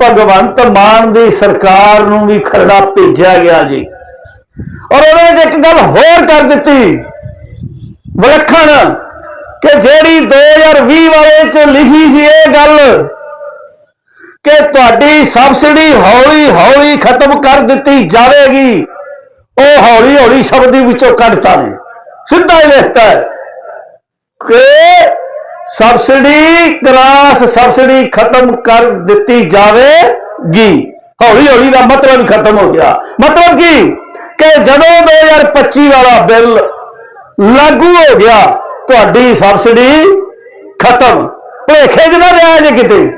ਭਗਵੰਤ ਮਾਨ ਦੀ ਸਰਕਾਰ ਨੂੰ ਵੀ ਖਰੜਾ ਭੇਜਿਆ ਗਿਆ ਜੀ ਔਰ ਉਹਨੇ ਵਿੱਚ ਇੱਕ ਗੱਲ ਹੋਰ ਕਰ ਦਿੱਤੀ ਵਿਲੱਖਣ ਕਿ ਜਿਹੜੀ 2020 ਵਾਲੇ ਚ ਲਿਖੀ ਸੀ ਇਹ ਗੱਲ ਕਿ ਤੁਹਾਡੀ ਸਬਸਿਡੀ ਹੌਲੀ ਹੌਲੀ ਖਤਮ ਕਰ ਦਿੱਤੀ ਜਾਵੇਗੀ ਉਹ ਹੌਲੀ ਹੌਲੀ ਸ਼ਬਦ ਵਿੱਚੋਂ ਕੱਢਤਾ ਨੇ ਸਿੱਧਾ ਹੀ ਲਿਖਤਾ ਹੈ ਕਿ ਸਬਸਿਡੀ ਕਰਾਸ ਸਬਸਿਡੀ ਖਤਮ ਕਰ ਦਿੱਤੀ ਜਾਵੇਗੀ। ਹੌਲੀ ਹੌਲੀ ਦਾ ਮਤਲਬ ਹੀ ਖਤਮ ਹੋ ਗਿਆ। ਮਤਲਬ ਕੀ? ਕਿ ਜਦੋਂ 2025 ਵਾਲਾ ਬਿੱਲ ਲਾਗੂ ਹੋ ਗਿਆ, ਤੁਹਾਡੀ ਸਬਸਿਡੀ ਖਤਮ। ਭੁਲੇਖੇ 'ਚ ਨਾ ਰਿਹਾ ਜੇ ਕਿਤੇ।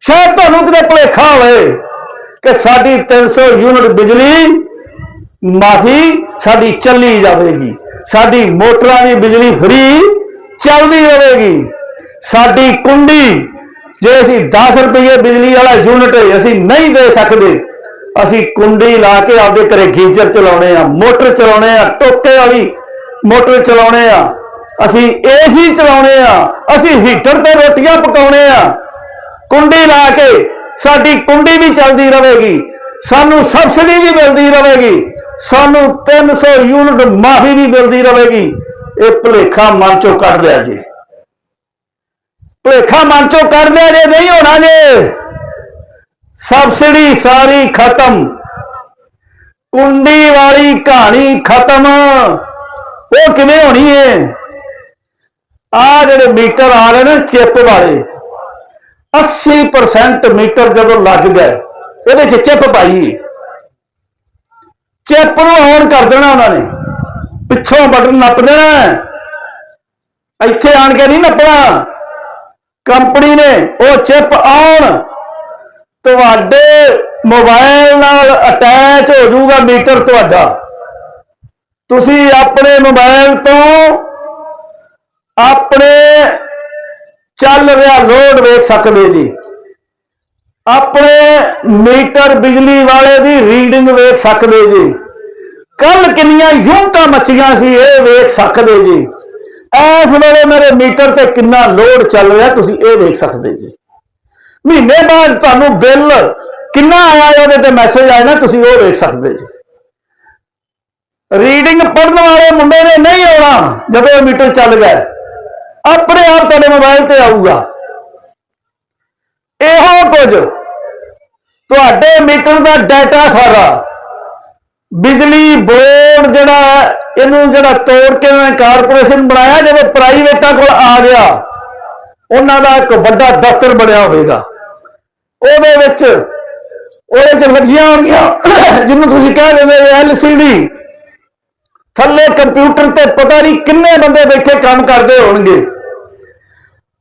ਸ਼ਾਇਦ ਤੁਹਾਨੂੰ ਕਿਤੇ ਭੁਲੇਖਾ ਹੋਵੇ ਕਿ ਸਾਡੀ 300 ਯੂਨਿਟ ਬਿਜਲੀ ਮਾਫੀ ਸਾਡੀ ਚੱਲੀ ਜਾਵੇਗੀ। ਸਾਡੀ ਮੋਟਰਾਂ ਦੀ ਬਿਜਲੀ ਫਰੀ ਚੱਲਦੀ ਰਹੇਗੀ ਸਾਡੀ ਕੁੰਡੀ, ਜੇ ਅਸੀਂ 10 ਰੁਪਏ ਬਿਜਲੀ ਵਾਲਾ ਯੂਨਿਟ ਅਸੀਂ ਨਹੀਂ ਦੇ ਸਕਦੇ, ਅਸੀਂ ਕੁੰਡੀ ਲਾ ਕੇ ਆਪਦੇ ਘਰੇ ਗੀਜ਼ਰ ਚਲਾਉਣੇ ਆ, ਮੋਟਰ ਚਲਾਉਣੇ ਆ, ਟੋਕੇ ਵਾਲੀ ਮੋਟਰ ਚਲਾਉਣੇ ਆ। ਅਸੀਂ ਏਸੀ ਚਲਾਉਣੇ ਆ, ਅਸੀਂ ਹੀਟਰ ਤੇ ਰੋਟੀਆਂ ਪਕਾਉਣੇ ਆ। ਕੁੰਡੀ ਲਾ ਕੇ ਸਾਡੀ ਕੁੰਡੀ ਵੀ ਚੱਲਦੀ ਰਹੇਗੀ, ਸਾਨੂੰ ਸਬਸਿਡੀ ਵੀ ਮਿਲਦੀ ਰਹੇਗੀ। ਸਾਨੂੰ 300 ਯੂਨਿਟ ਮਾਫੀ ਵੀ ਮਿਲਦੀ ਰਹੇਗੀ। ਇਹ ਭੁਲੇਖਾ ਮਨ ਚੋਂ ਕੱਢ ਲਿਆ ਜੀ। ਭੁਲੇਖਾ ਮਨ ਚੋਂ ਕੱਢ ਲਿਆ ਜੇ ਨਹੀਂ ਹੋਣਾ ਜੇ। ਸਬਸਿਡੀ ਸਾਰੀ ਖਤਮ। ਕੁੰਡੀ ਵਾਲੀ ਕਹਾਣੀ ਖਤਮ। ਉਹ ਕਿਵੇਂ ਹੋਣੀ ਏ? ਆ ਜਿਹੜੇ ਮੀਟਰ ਆ ਰਹੇ ਨੇ ਚਿੱਪ ਵਾਲੇ 80% ਮੀਟਰ ਜਦੋਂ ਲੱਗ ਗਏ, ਇਹਦੇ ਚ ਚਿੱਪ ਪਾਈ। ਚਿਪ ਨੂੰ ਔਨ ਕਰ ਦੇਣਾ ਉਹਨਾਂ ਨੇ। ਪਿੱਛੋਂ ਬਟਨ ਨੱਪ ਦੇਣਾ। ਇੱਥੇ ਆਣ ਕੇ ਨਹੀਂ ਨੱਪਣਾ। ਕੰਪਨੀ ਨੇ ਉਹ ਚਿੱਪ ਆਨ ਤੁਹਾਡੇ ਮੋਬਾਈਲ ਨਾਲ ਅਟੈਚ ਹੋ ਜਾਊਗਾ ਮੀਟਰ ਤੁਹਾਡਾ। ਤੁਸੀਂ ਆਪਣੇ ਮੋਬਾਈਲ ਤੋਂ ਆਪਣੇ ਚੱਲ ਰਿਹਾ ਲੋਡ ਵੇਖ ਸਕਦੇ ਜੀ। ਆਪਣੇ ਮੀਟਰ ਬਿਜਲੀ ਵਾਲੇ ਦੀ ਰੀਡਿੰਗ ਵੇਖ ਸਕਦੇ ਜੀ। ਕੱਲ ਕਿੰਨੀਆਂ ਯੂਨਿਟਾਂ ਮੱਚੀਆਂ ਸੀ, ਇਹ ਵੇਖ ਸਕਦੇ ਜੀ। ਇਸ ਵੇਲੇ ਮੇਰੇ ਮੀਟਰ ਤੇ ਕਿੰਨਾ ਲੋਡ ਚੱਲ ਰਿਹਾ, ਤੁਸੀਂ ਇਹ ਵੇਖ ਸਕਦੇ ਜੀ। ਮਹੀਨੇ ਬਾਅਦ ਤੁਹਾਨੂੰ ਬਿੱਲ ਕਿੰਨਾ ਆਇਆ ਉਹਦੇ ਤੇ ਮੈਸੇਜ ਆਇਆ ਨਾ, ਤੁਸੀਂ ਉਹ ਵੇਖ ਸਕਦੇ ਜੀ। ਰੀਡਿੰਗ ਪੜਨ ਵਾਲੇ ਮੁੰਡੇ ਨੇ ਨਹੀਂ ਆਉਣਾ, ਜਦੋਂ ਇਹ ਮੀਟਰ ਚੱਲ ਗਿਆ। ਆਪਣੇ ਆਪ ਤੁਹਾਡੇ ਮੋਬਾਈਲ ਤੇ ਆਊਗਾ। ਇਹੋ ਕੁਝ। ਤੁਹਾਡੇ ਮੀਟਰ ਦਾ ਡਾਟਾ ਸਾਰਾ। ਬਿਜਲੀ ਬੋਰਡ ਜਿਹੜਾ, ਇਹਨੂੰ ਜਿਹੜਾ ਤੋੜ ਕੇ ਉਹਨਾਂ ਨੇ ਕਾਰਪੋਰੇਸ਼ਨ ਬਣਾਇਆ, ਜਦੋਂ ਪ੍ਰਾਈਵੇਟਾਂ ਕੋਲ ਆ ਗਿਆ, ਉਹਨਾਂ ਦਾ ਇੱਕ ਵੱਡਾ ਦਫ਼ਤਰ ਬਣਿਆ ਹੋਵੇਗਾ। ਉਹਦੇ ਵਿੱਚ ਉਹਦੇ ਚ ਲੱਗੀਆਂ ਹੋਣਗੀਆਂ, ਜਿਹਨੂੰ ਤੁਸੀਂ ਕਹਿ ਦਿੰਦੇ ਐਲਸੀਡੀ ਥੱਲੇ ਕੰਪਿਊਟਰ ਤੇ ਪਤਾ ਨਹੀਂ ਕਿੰਨੇ ਬੰਦੇ ਬੈਠੇ ਕੰਮ ਕਰਦੇ ਹੋਣਗੇ।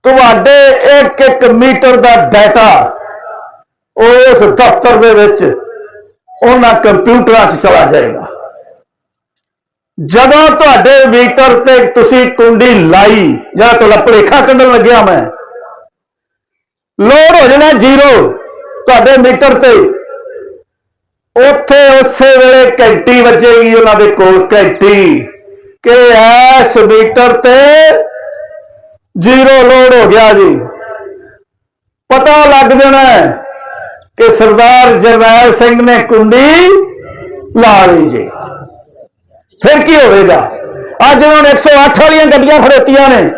ਤੁਹਾਡੇ ਇੱਕ ਇੱਕ ਮੀਟਰ ਦਾ ਡਾਟਾ ਉਸ ਦਫ਼ਤਰ ਦੇ ਵਿੱਚ ਉਹਨਾਂ ਕੰਪਿਊਟਰਾਂ 'ਚ ਚਲਾ ਜਾਏਗਾ। ਜਦੋਂ ਤੁਹਾਡੇ ਮੀਟਰ ਤੇ ਤੁਸੀਂ ਕੁੰਡੀ ਲਾਈ, ਜਾਂ ਤੁਹਾਡਾ ਭਲੇਖਾ ਕੱਢਣ ਲੱਗਿਆ ਮੈਂ ਲੋਡ ਹੋ ਜਾਣਾ ਜ਼ੀਰੋ ਤੁਹਾਡੇ ਮੀਟਰ ਤੇ। ਉੱਥੇ ਉਸੇ ਵੇਲੇ ਘੰਟੀ ਵੱਜੇਗੀ ਉਹਨਾਂ ਦੇ ਕੋਲ, ਘੰਟੀ ਕਿ ਐਸ ਮੀਟਰ ਤੇ ਜ਼ੀਰੋ ਲੋਡ ਹੋ ਗਿਆ ਜੀ। ਪਤਾ ਲੱਗ ਜਾਣਾ ਕਿ ਸਰਦਾਰ ਜਰਨੈਲ ਸਿੰਘ ਨੇ ਕੁੰਡੀ ਲਾ ਲਈ ਜੀ। ਫਿਰ ਕੀ ਹੋਵੇਗਾ? ਅੱਜ ਉਹਨਾਂ ਨੇ 108 ਵਾਲੀਆਂ ਗੱਡੀਆਂ ਖੜੋਤੀਆਂ ਨੇ।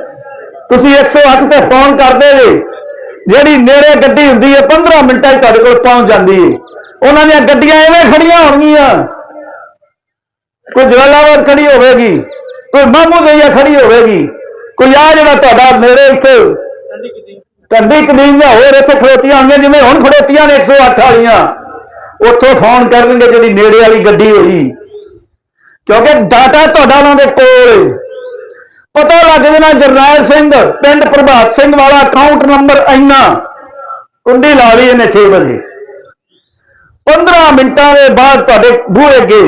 ਤੁਸੀਂ 108 ਤੇ ਫੋਨ ਕਰਦੇ ਜੇ। ਜਿਹੜੀ ਨੇੜੇ ਗੱਡੀ ਹੁੰਦੀ ਹੈ 15 ਮਿੰਟਾਂ 'ਚ ਤੁਹਾਡੇ ਕੋਲ ਪਹੁੰਚ ਜਾਂਦੀ ਹੈ। ਉਹਨਾਂ ਦੀਆਂ ਗੱਡੀਆਂ ਐਵੇਂ ਖੜੀਆਂ ਹੋਣਗੀਆਂ। ਕੋਈ ਜਲਾਲਾਬਾਦ ਖੜੀ ਹੋਵੇਗੀ, ਕੋਈ ਮਾਮੂ ਦਈਆ ਖੜੀ ਹੋਵੇਗੀ। ਕੋਈ ਆ ਜਿਹੜਾ ਤੁਹਾਡਾ ਨੇੜੇ ਇੱਥੇ ਕੰਡੀ ਕਦੀਮ ਜਾਂ ਹੋਰ ਇੱਥੇ ਖੜੋਤੀਆਂ ਹੋਣਗੀਆਂ ਜਿਵੇਂ ਹੁਣ ਖੜੋਤੀਆਂ ਨੇ 108 ਵਾਲੀਆਂ ਉੱਥੋਂ ਫੋਨ ਕਰਨਗੇ ਜਿਹੜੀ ਨੇੜੇ ਵਾਲੀ ਗੱਡੀ ਹੋਈ। ਕਿਉਂਕਿ ਡਾਟਾ ਤੁਹਾਡਾ ਉਹਨਾਂ ਦੇ ਕੋਲ ਹੈ ਪਤਾ ਲੱਗ ਜਾਣਾ ਜਰਨੈਲ ਸਿੰਘ ਪਿੰਡ ਪ੍ਰਭਾਤ ਸਿੰਘ ਵਾਲਾ ਅਕਾਊਂਟ ਨੰਬਰ ਇੰਨਾ। ਕੁੰਡੀ ਲਾ ਲਈ ਇਹਨੇ 6 ਵਜੇ। 15 ਮਿੰਟਾਂ ਦੇ ਬਾਅਦ ਤੁਹਾਡੇ ਬੂਹੇ ਅੱਗੇ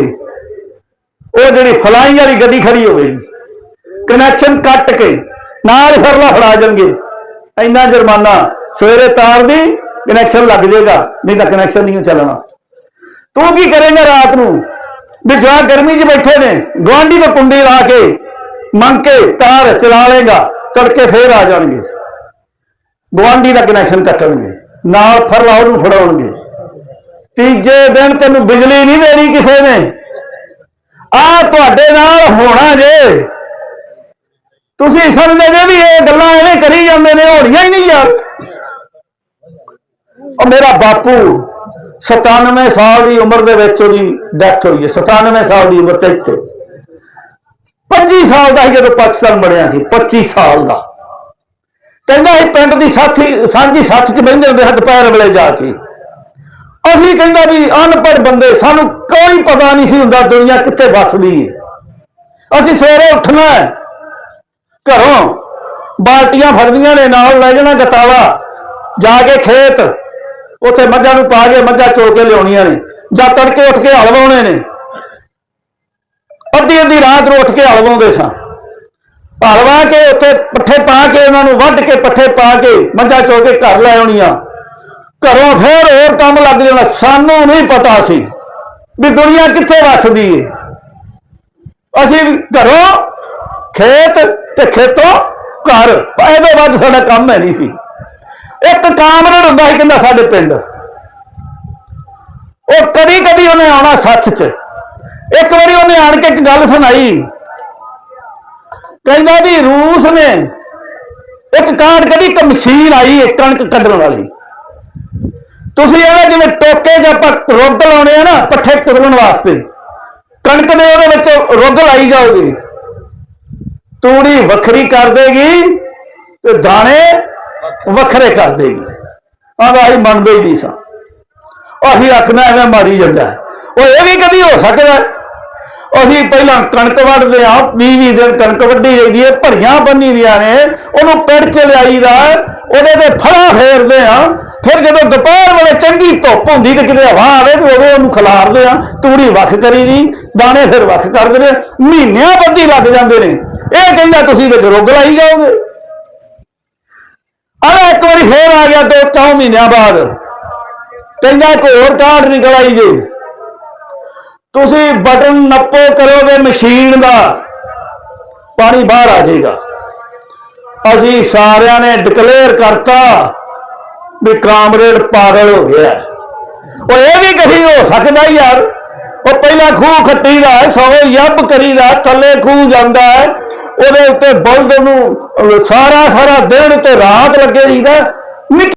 ਉਹ ਜਿਹੜੀ ਫਲਾਈ ਵਾਲੀ ਗੱਡੀ ਖੜੀ ਹੋਵੇਗੀ। ਕਨੈਕਸ਼ਨ ਕੱਟ ਕੇ ਨਾਲ ਹੀ ਫਰਲਾ ਫੜਾ ਜਾਣਗੇ। ਇੰਨਾ ਜੁਰਮਾਨਾ ਸਵੇਰੇ ਤਾਰ ਦੀ ਕਨੈਕਸ਼ਨ ਲੱਗ ਜਾਏਗਾ, ਨਹੀਂ ਤਾਂ ਕਨੈਕਸ਼ਨ ਨਹੀਂ ਚੱਲਣਾ। ਤੂੰ ਕੀ ਕਰੇਂਗਾ ਰਾਤ ਨੂੰ? ਵੀ ਜਵਾ ਗਰਮੀ 'ਚ ਬੈਠੇ ਨੇ ਗਵਾਂਢੀ ਤੋਂ ਕੁੰਡੀ ਲਾ ਕੇ ਮੰਗ ਕੇ ਤਾਰ ਚਲਾ ਲੇਗਾ ਤੜਕੇ ਫੇਰ ਆ ਜਾਣਗੇ। ਗਵਾਂਢੀ ਦਾ ਕਨੈਕਸ਼ਨ ਕੱਟਣਗੇ, ਨਾਲ ਫਰਲਾ ਉਹਨੂੰ ਫੜਾਉਣਗੇ। ਤੀਜੇ ਦਿਨ ਤੈਨੂੰ ਬਿਜਲੀ ਨਹੀਂ ਦੇਣੀ ਕਿਸੇ ਨੇ। ਆ ਤੁਹਾਡੇ ਨਾਲ ਹੋਣਾ ਜੇ। ਤੁਸੀਂ ਸਮਝਦੇ ਜੇ ਵੀ ਇਹ ਗੱਲਾਂ ਐਵੇਂ ਕਰੀ ਜਾਂਦੇ ਨੇ ਹੋਣੀਆਂ ਹੀ ਨਹੀਂ ਯਾਰ। ਉਹ ਮੇਰਾ ਬਾਪੂ 97 ਸਾਲ ਦੀ ਉਮਰ ਦੇ ਵਿੱਚ ਉਹਦੀ ਡੈਥ ਹੋਈ ਹੈ 97 ਸਾਲ ਦੀ ਉਮਰ ਚ ਇੱਥੇ। 25 ਸਾਲ ਦਾ ਸੀ ਜਦੋਂ ਪਾਕਿਸਤਾਨ ਬਣਿਆ ਸੀ 25 ਸਾਲ ਦਾ। ਕਹਿੰਦਾ ਇਹ ਪਿੰਡ ਦੀ ਸਾਥੀ ਸਾਂਝੀ ਸੱਥ ਚ ਬਹਿੰਦੇ ਹੁੰਦੇ ਹੱਥ ਪੈਰ ਵੇਲੇ ਜਾ ਕੇ। ਅਸੀਂ ਕਹਿੰਦਾ ਵੀ ਅਨਪੜ੍ਹ ਬੰਦੇ ਸਾਨੂੰ ਕੋਈ ਪਤਾ ਨਹੀਂ ਸੀ ਹੁੰਦਾ ਦੁਨੀਆ ਕਿੱਥੇ ਵੱਸਦੀ ਹੈ। ਅਸੀਂ ਸਵੇਰੇ ਉੱਠਣਾ ਹੈ, ਘਰੋਂ ਬਾਲਟੀਆਂ ਫੜਦੀਆਂ ਨੇ, ਨਾਲ ਲੈ ਜਾਣਾ ਗਤਾਵਾ। ਜਾ ਕੇ ਖੇਤ, ਉੱਥੇ ਮੱਝਾਂ ਨੂੰ ਪਾ ਕੇ ਮੱਝਾਂ ਚੋ ਕੇ ਲਿਆਉਣੀਆਂ ਨੇ। ਜਾਂ ਤੜਕੇ ਉੱਠ ਕੇ ਹਲ ਨੇ। ਅੱਧੀ ਅੱਧੀ ਰਾਤ ਨੂੰ ਉੱਠ ਕੇ ਹਲ ਸਾਂ। ਹਲਵਾ ਕੇ ਉੱਥੇ ਪੱਠੇ ਪਾ ਕੇ ਉਹਨਾਂ ਨੂੰ ਵੱਢ ਕੇ ਪੱਠੇ ਪਾ ਕੇ ਮੱਝਾਂ ਚੋ ਕੇ ਘਰ ਲੈ ਆਉਣੀਆਂ। ਘਰੋਂ ਫੇਰ ਹੋਰ ਕੰਮ ਲੱਗ ਜਾਣਾ। ਸਾਨੂੰ ਨਹੀਂ ਪਤਾ ਸੀ ਵੀ ਦੁਨੀਆ ਕਿੱਥੇ ਵੱਸਦੀ ਏ। ਅਸੀਂ ਘਰੋਂ ਖੇਤ ਤੇ ਖੇਤੋਂ ਘਰ ਇਹਦੇ ਵੱਧ ਸਾਡਾ ਕੰਮ ਹੈ ਨਹੀਂ ਸੀ। ਇੱਕ ਕਾਮਰੇਡ ਹੁੰਦਾ ਸੀ ਕਹਿੰਦਾ ਸਾਡੇ ਪਿੰਡ। ਉਹ ਕਦੀ ਕਦੀ ਉਹਨੇ ਆਉਣਾ ਸੱਥ 'ਚ। ਇੱਕ ਵਾਰੀ ਉਹਨੇ ਆਣ ਕੇ ਇੱਕ ਗੱਲ ਸੁਣਾਈ। ਕਹਿੰਦਾ ਵੀ ਰੂਸ ਨੇ ਇੱਕ ਕਾਰਡ ਕਦੀ ਇੱਕ ਮਸ਼ੀਨ ਆਈ ਹੈ ਕਣਕ ਕੱਢਣ ਵਾਲੀ। ਤੁਸੀਂ ਇਹਦਾ ਜਿਵੇਂ ਟੋਕੇ 'ਚ ਆਪਾਂ ਰੁੱਗ ਲਾਉਣੇ ਆ ਨਾ, ਪੱਠੇ ਕੁਤਲਣ ਵਾਸਤੇ। ਕਣਕ ਦੇ ਉਹਦੇ ਵਿੱਚ ਰੁੱਗ ਲਾਈ ਜਾਓਗੇ ਤੂੜੀ ਵੱਖਰੀ ਕਰ ਦੇਗੀ ਤੇ ਦਾਣੇ ਵੱਖਰੇ ਕਰ ਦੇਗੀ। ਆਂਦਾ ਅਸੀਂ ਮੰਨਦੇ ਹੀ ਨਹੀਂ ਸਾਂ। ਅਸੀਂ ਆਖਣਾ ਐਵੇਂ ਮਾਰੀ ਜਾਂਦਾ ਉਹ ਇਹ ਵੀ ਕਦੀ ਹੋ ਸਕਦਾ ਅਸੀਂ ਪਹਿਲਾਂ ਕਣਕ ਵੱਢਦੇ ਆ 20 ਦਿਨ ਕਣਕ ਵੱਢੀ ਜਾਂਦੀ ਹੈ, ਭਰੀਆਂ ਬੰਨੀ ਦੀਆਂ ਨੇ, ਉਹਨੂੰ ਪਿੰਡ ਚ ਲਿਆਈਦਾ ਉਹਦੇ ਤੇ ਫੜਾ ਫੇਰਦੇ ਆ ਫਿਰ ਜਦੋਂ ਦੁਪਹਿਰ ਵੇਲੇ ਚੰਗੀ ਧੁੱਪ ਹੁੰਦੀ ਤੇ ਕਿਤੇ ਹਵਾ ਆਵੇ ਤੇ ਉਦੋਂ ਉਹਨੂੰ ਖਿਲਾਰਦੇ ਆ ਤੂੜੀ ਵੱਖ ਕਰੀ ਦੀ ਦਾਣੇ ਫਿਰ ਵੱਖ ਕਰਦੇ ਨੇ ਮਹੀਨਿਆਂ ਬੱਧੀ ਲੱਗ ਜਾਂਦੇ ਨੇ। ਇਹ ਕਹਿੰਦਾ ਤੁਸੀਂ ਵਿੱਚ ਰੁੱਗ ਲਾਈ ਜਾਓਗੇ। ਆਹ ਇੱਕ ਵਾਰੀ ਫੇਰ ਆ ਗਿਆ ਦੋ ਚੌ ਮਹੀਨਿਆਂ ਬਾਅਦ। ਕਹਿੰਦਾ ਇੱਕ ਹੋਰ ਕਾਰਡ ਨਿਕਲ ਆਈ ਜੇ। ਤੁਸੀਂ ਬਟਨ ਨੱਪੋ ਕਰੋਗੇ ਮਸ਼ੀਨ ਦਾ। ਪਾਣੀ ਬਾਹਰ ਆ ਜਾਏਗਾ। ਅਸੀਂ ਸਾਰਿਆਂ ਨੇ ਡਿਕਲੇਅਰ ਕਰਤਾ ਵੀ ਕਾਮਰੇਡ ਪਾਗਲ ਹੋ ਗਿਆ। ਉਹ ਇਹ ਵੀ ਕਹੀ ਹੋ ਸਕਦਾ ਯਾਰ ਉਹ ਪਹਿਲਾਂ ਖੂਹ ਖੱਟੀ ਦਾ ਹੈ, ਸੌਵੇਂ ਯੱਬ ਕਰੀਦਾ ਥੱਲੇ ਖੂਹ ਜਾਂਦਾ ਹੈ। ਉਹਦੇ ਉੱਤੇ ਬਲਦ ਨੂੰ ਸਾਰਾ ਸਾਰਾ ਦਿਨ ਤੇ ਰਾਤ ਲੱਗੇ ਰਹੀਦਾ।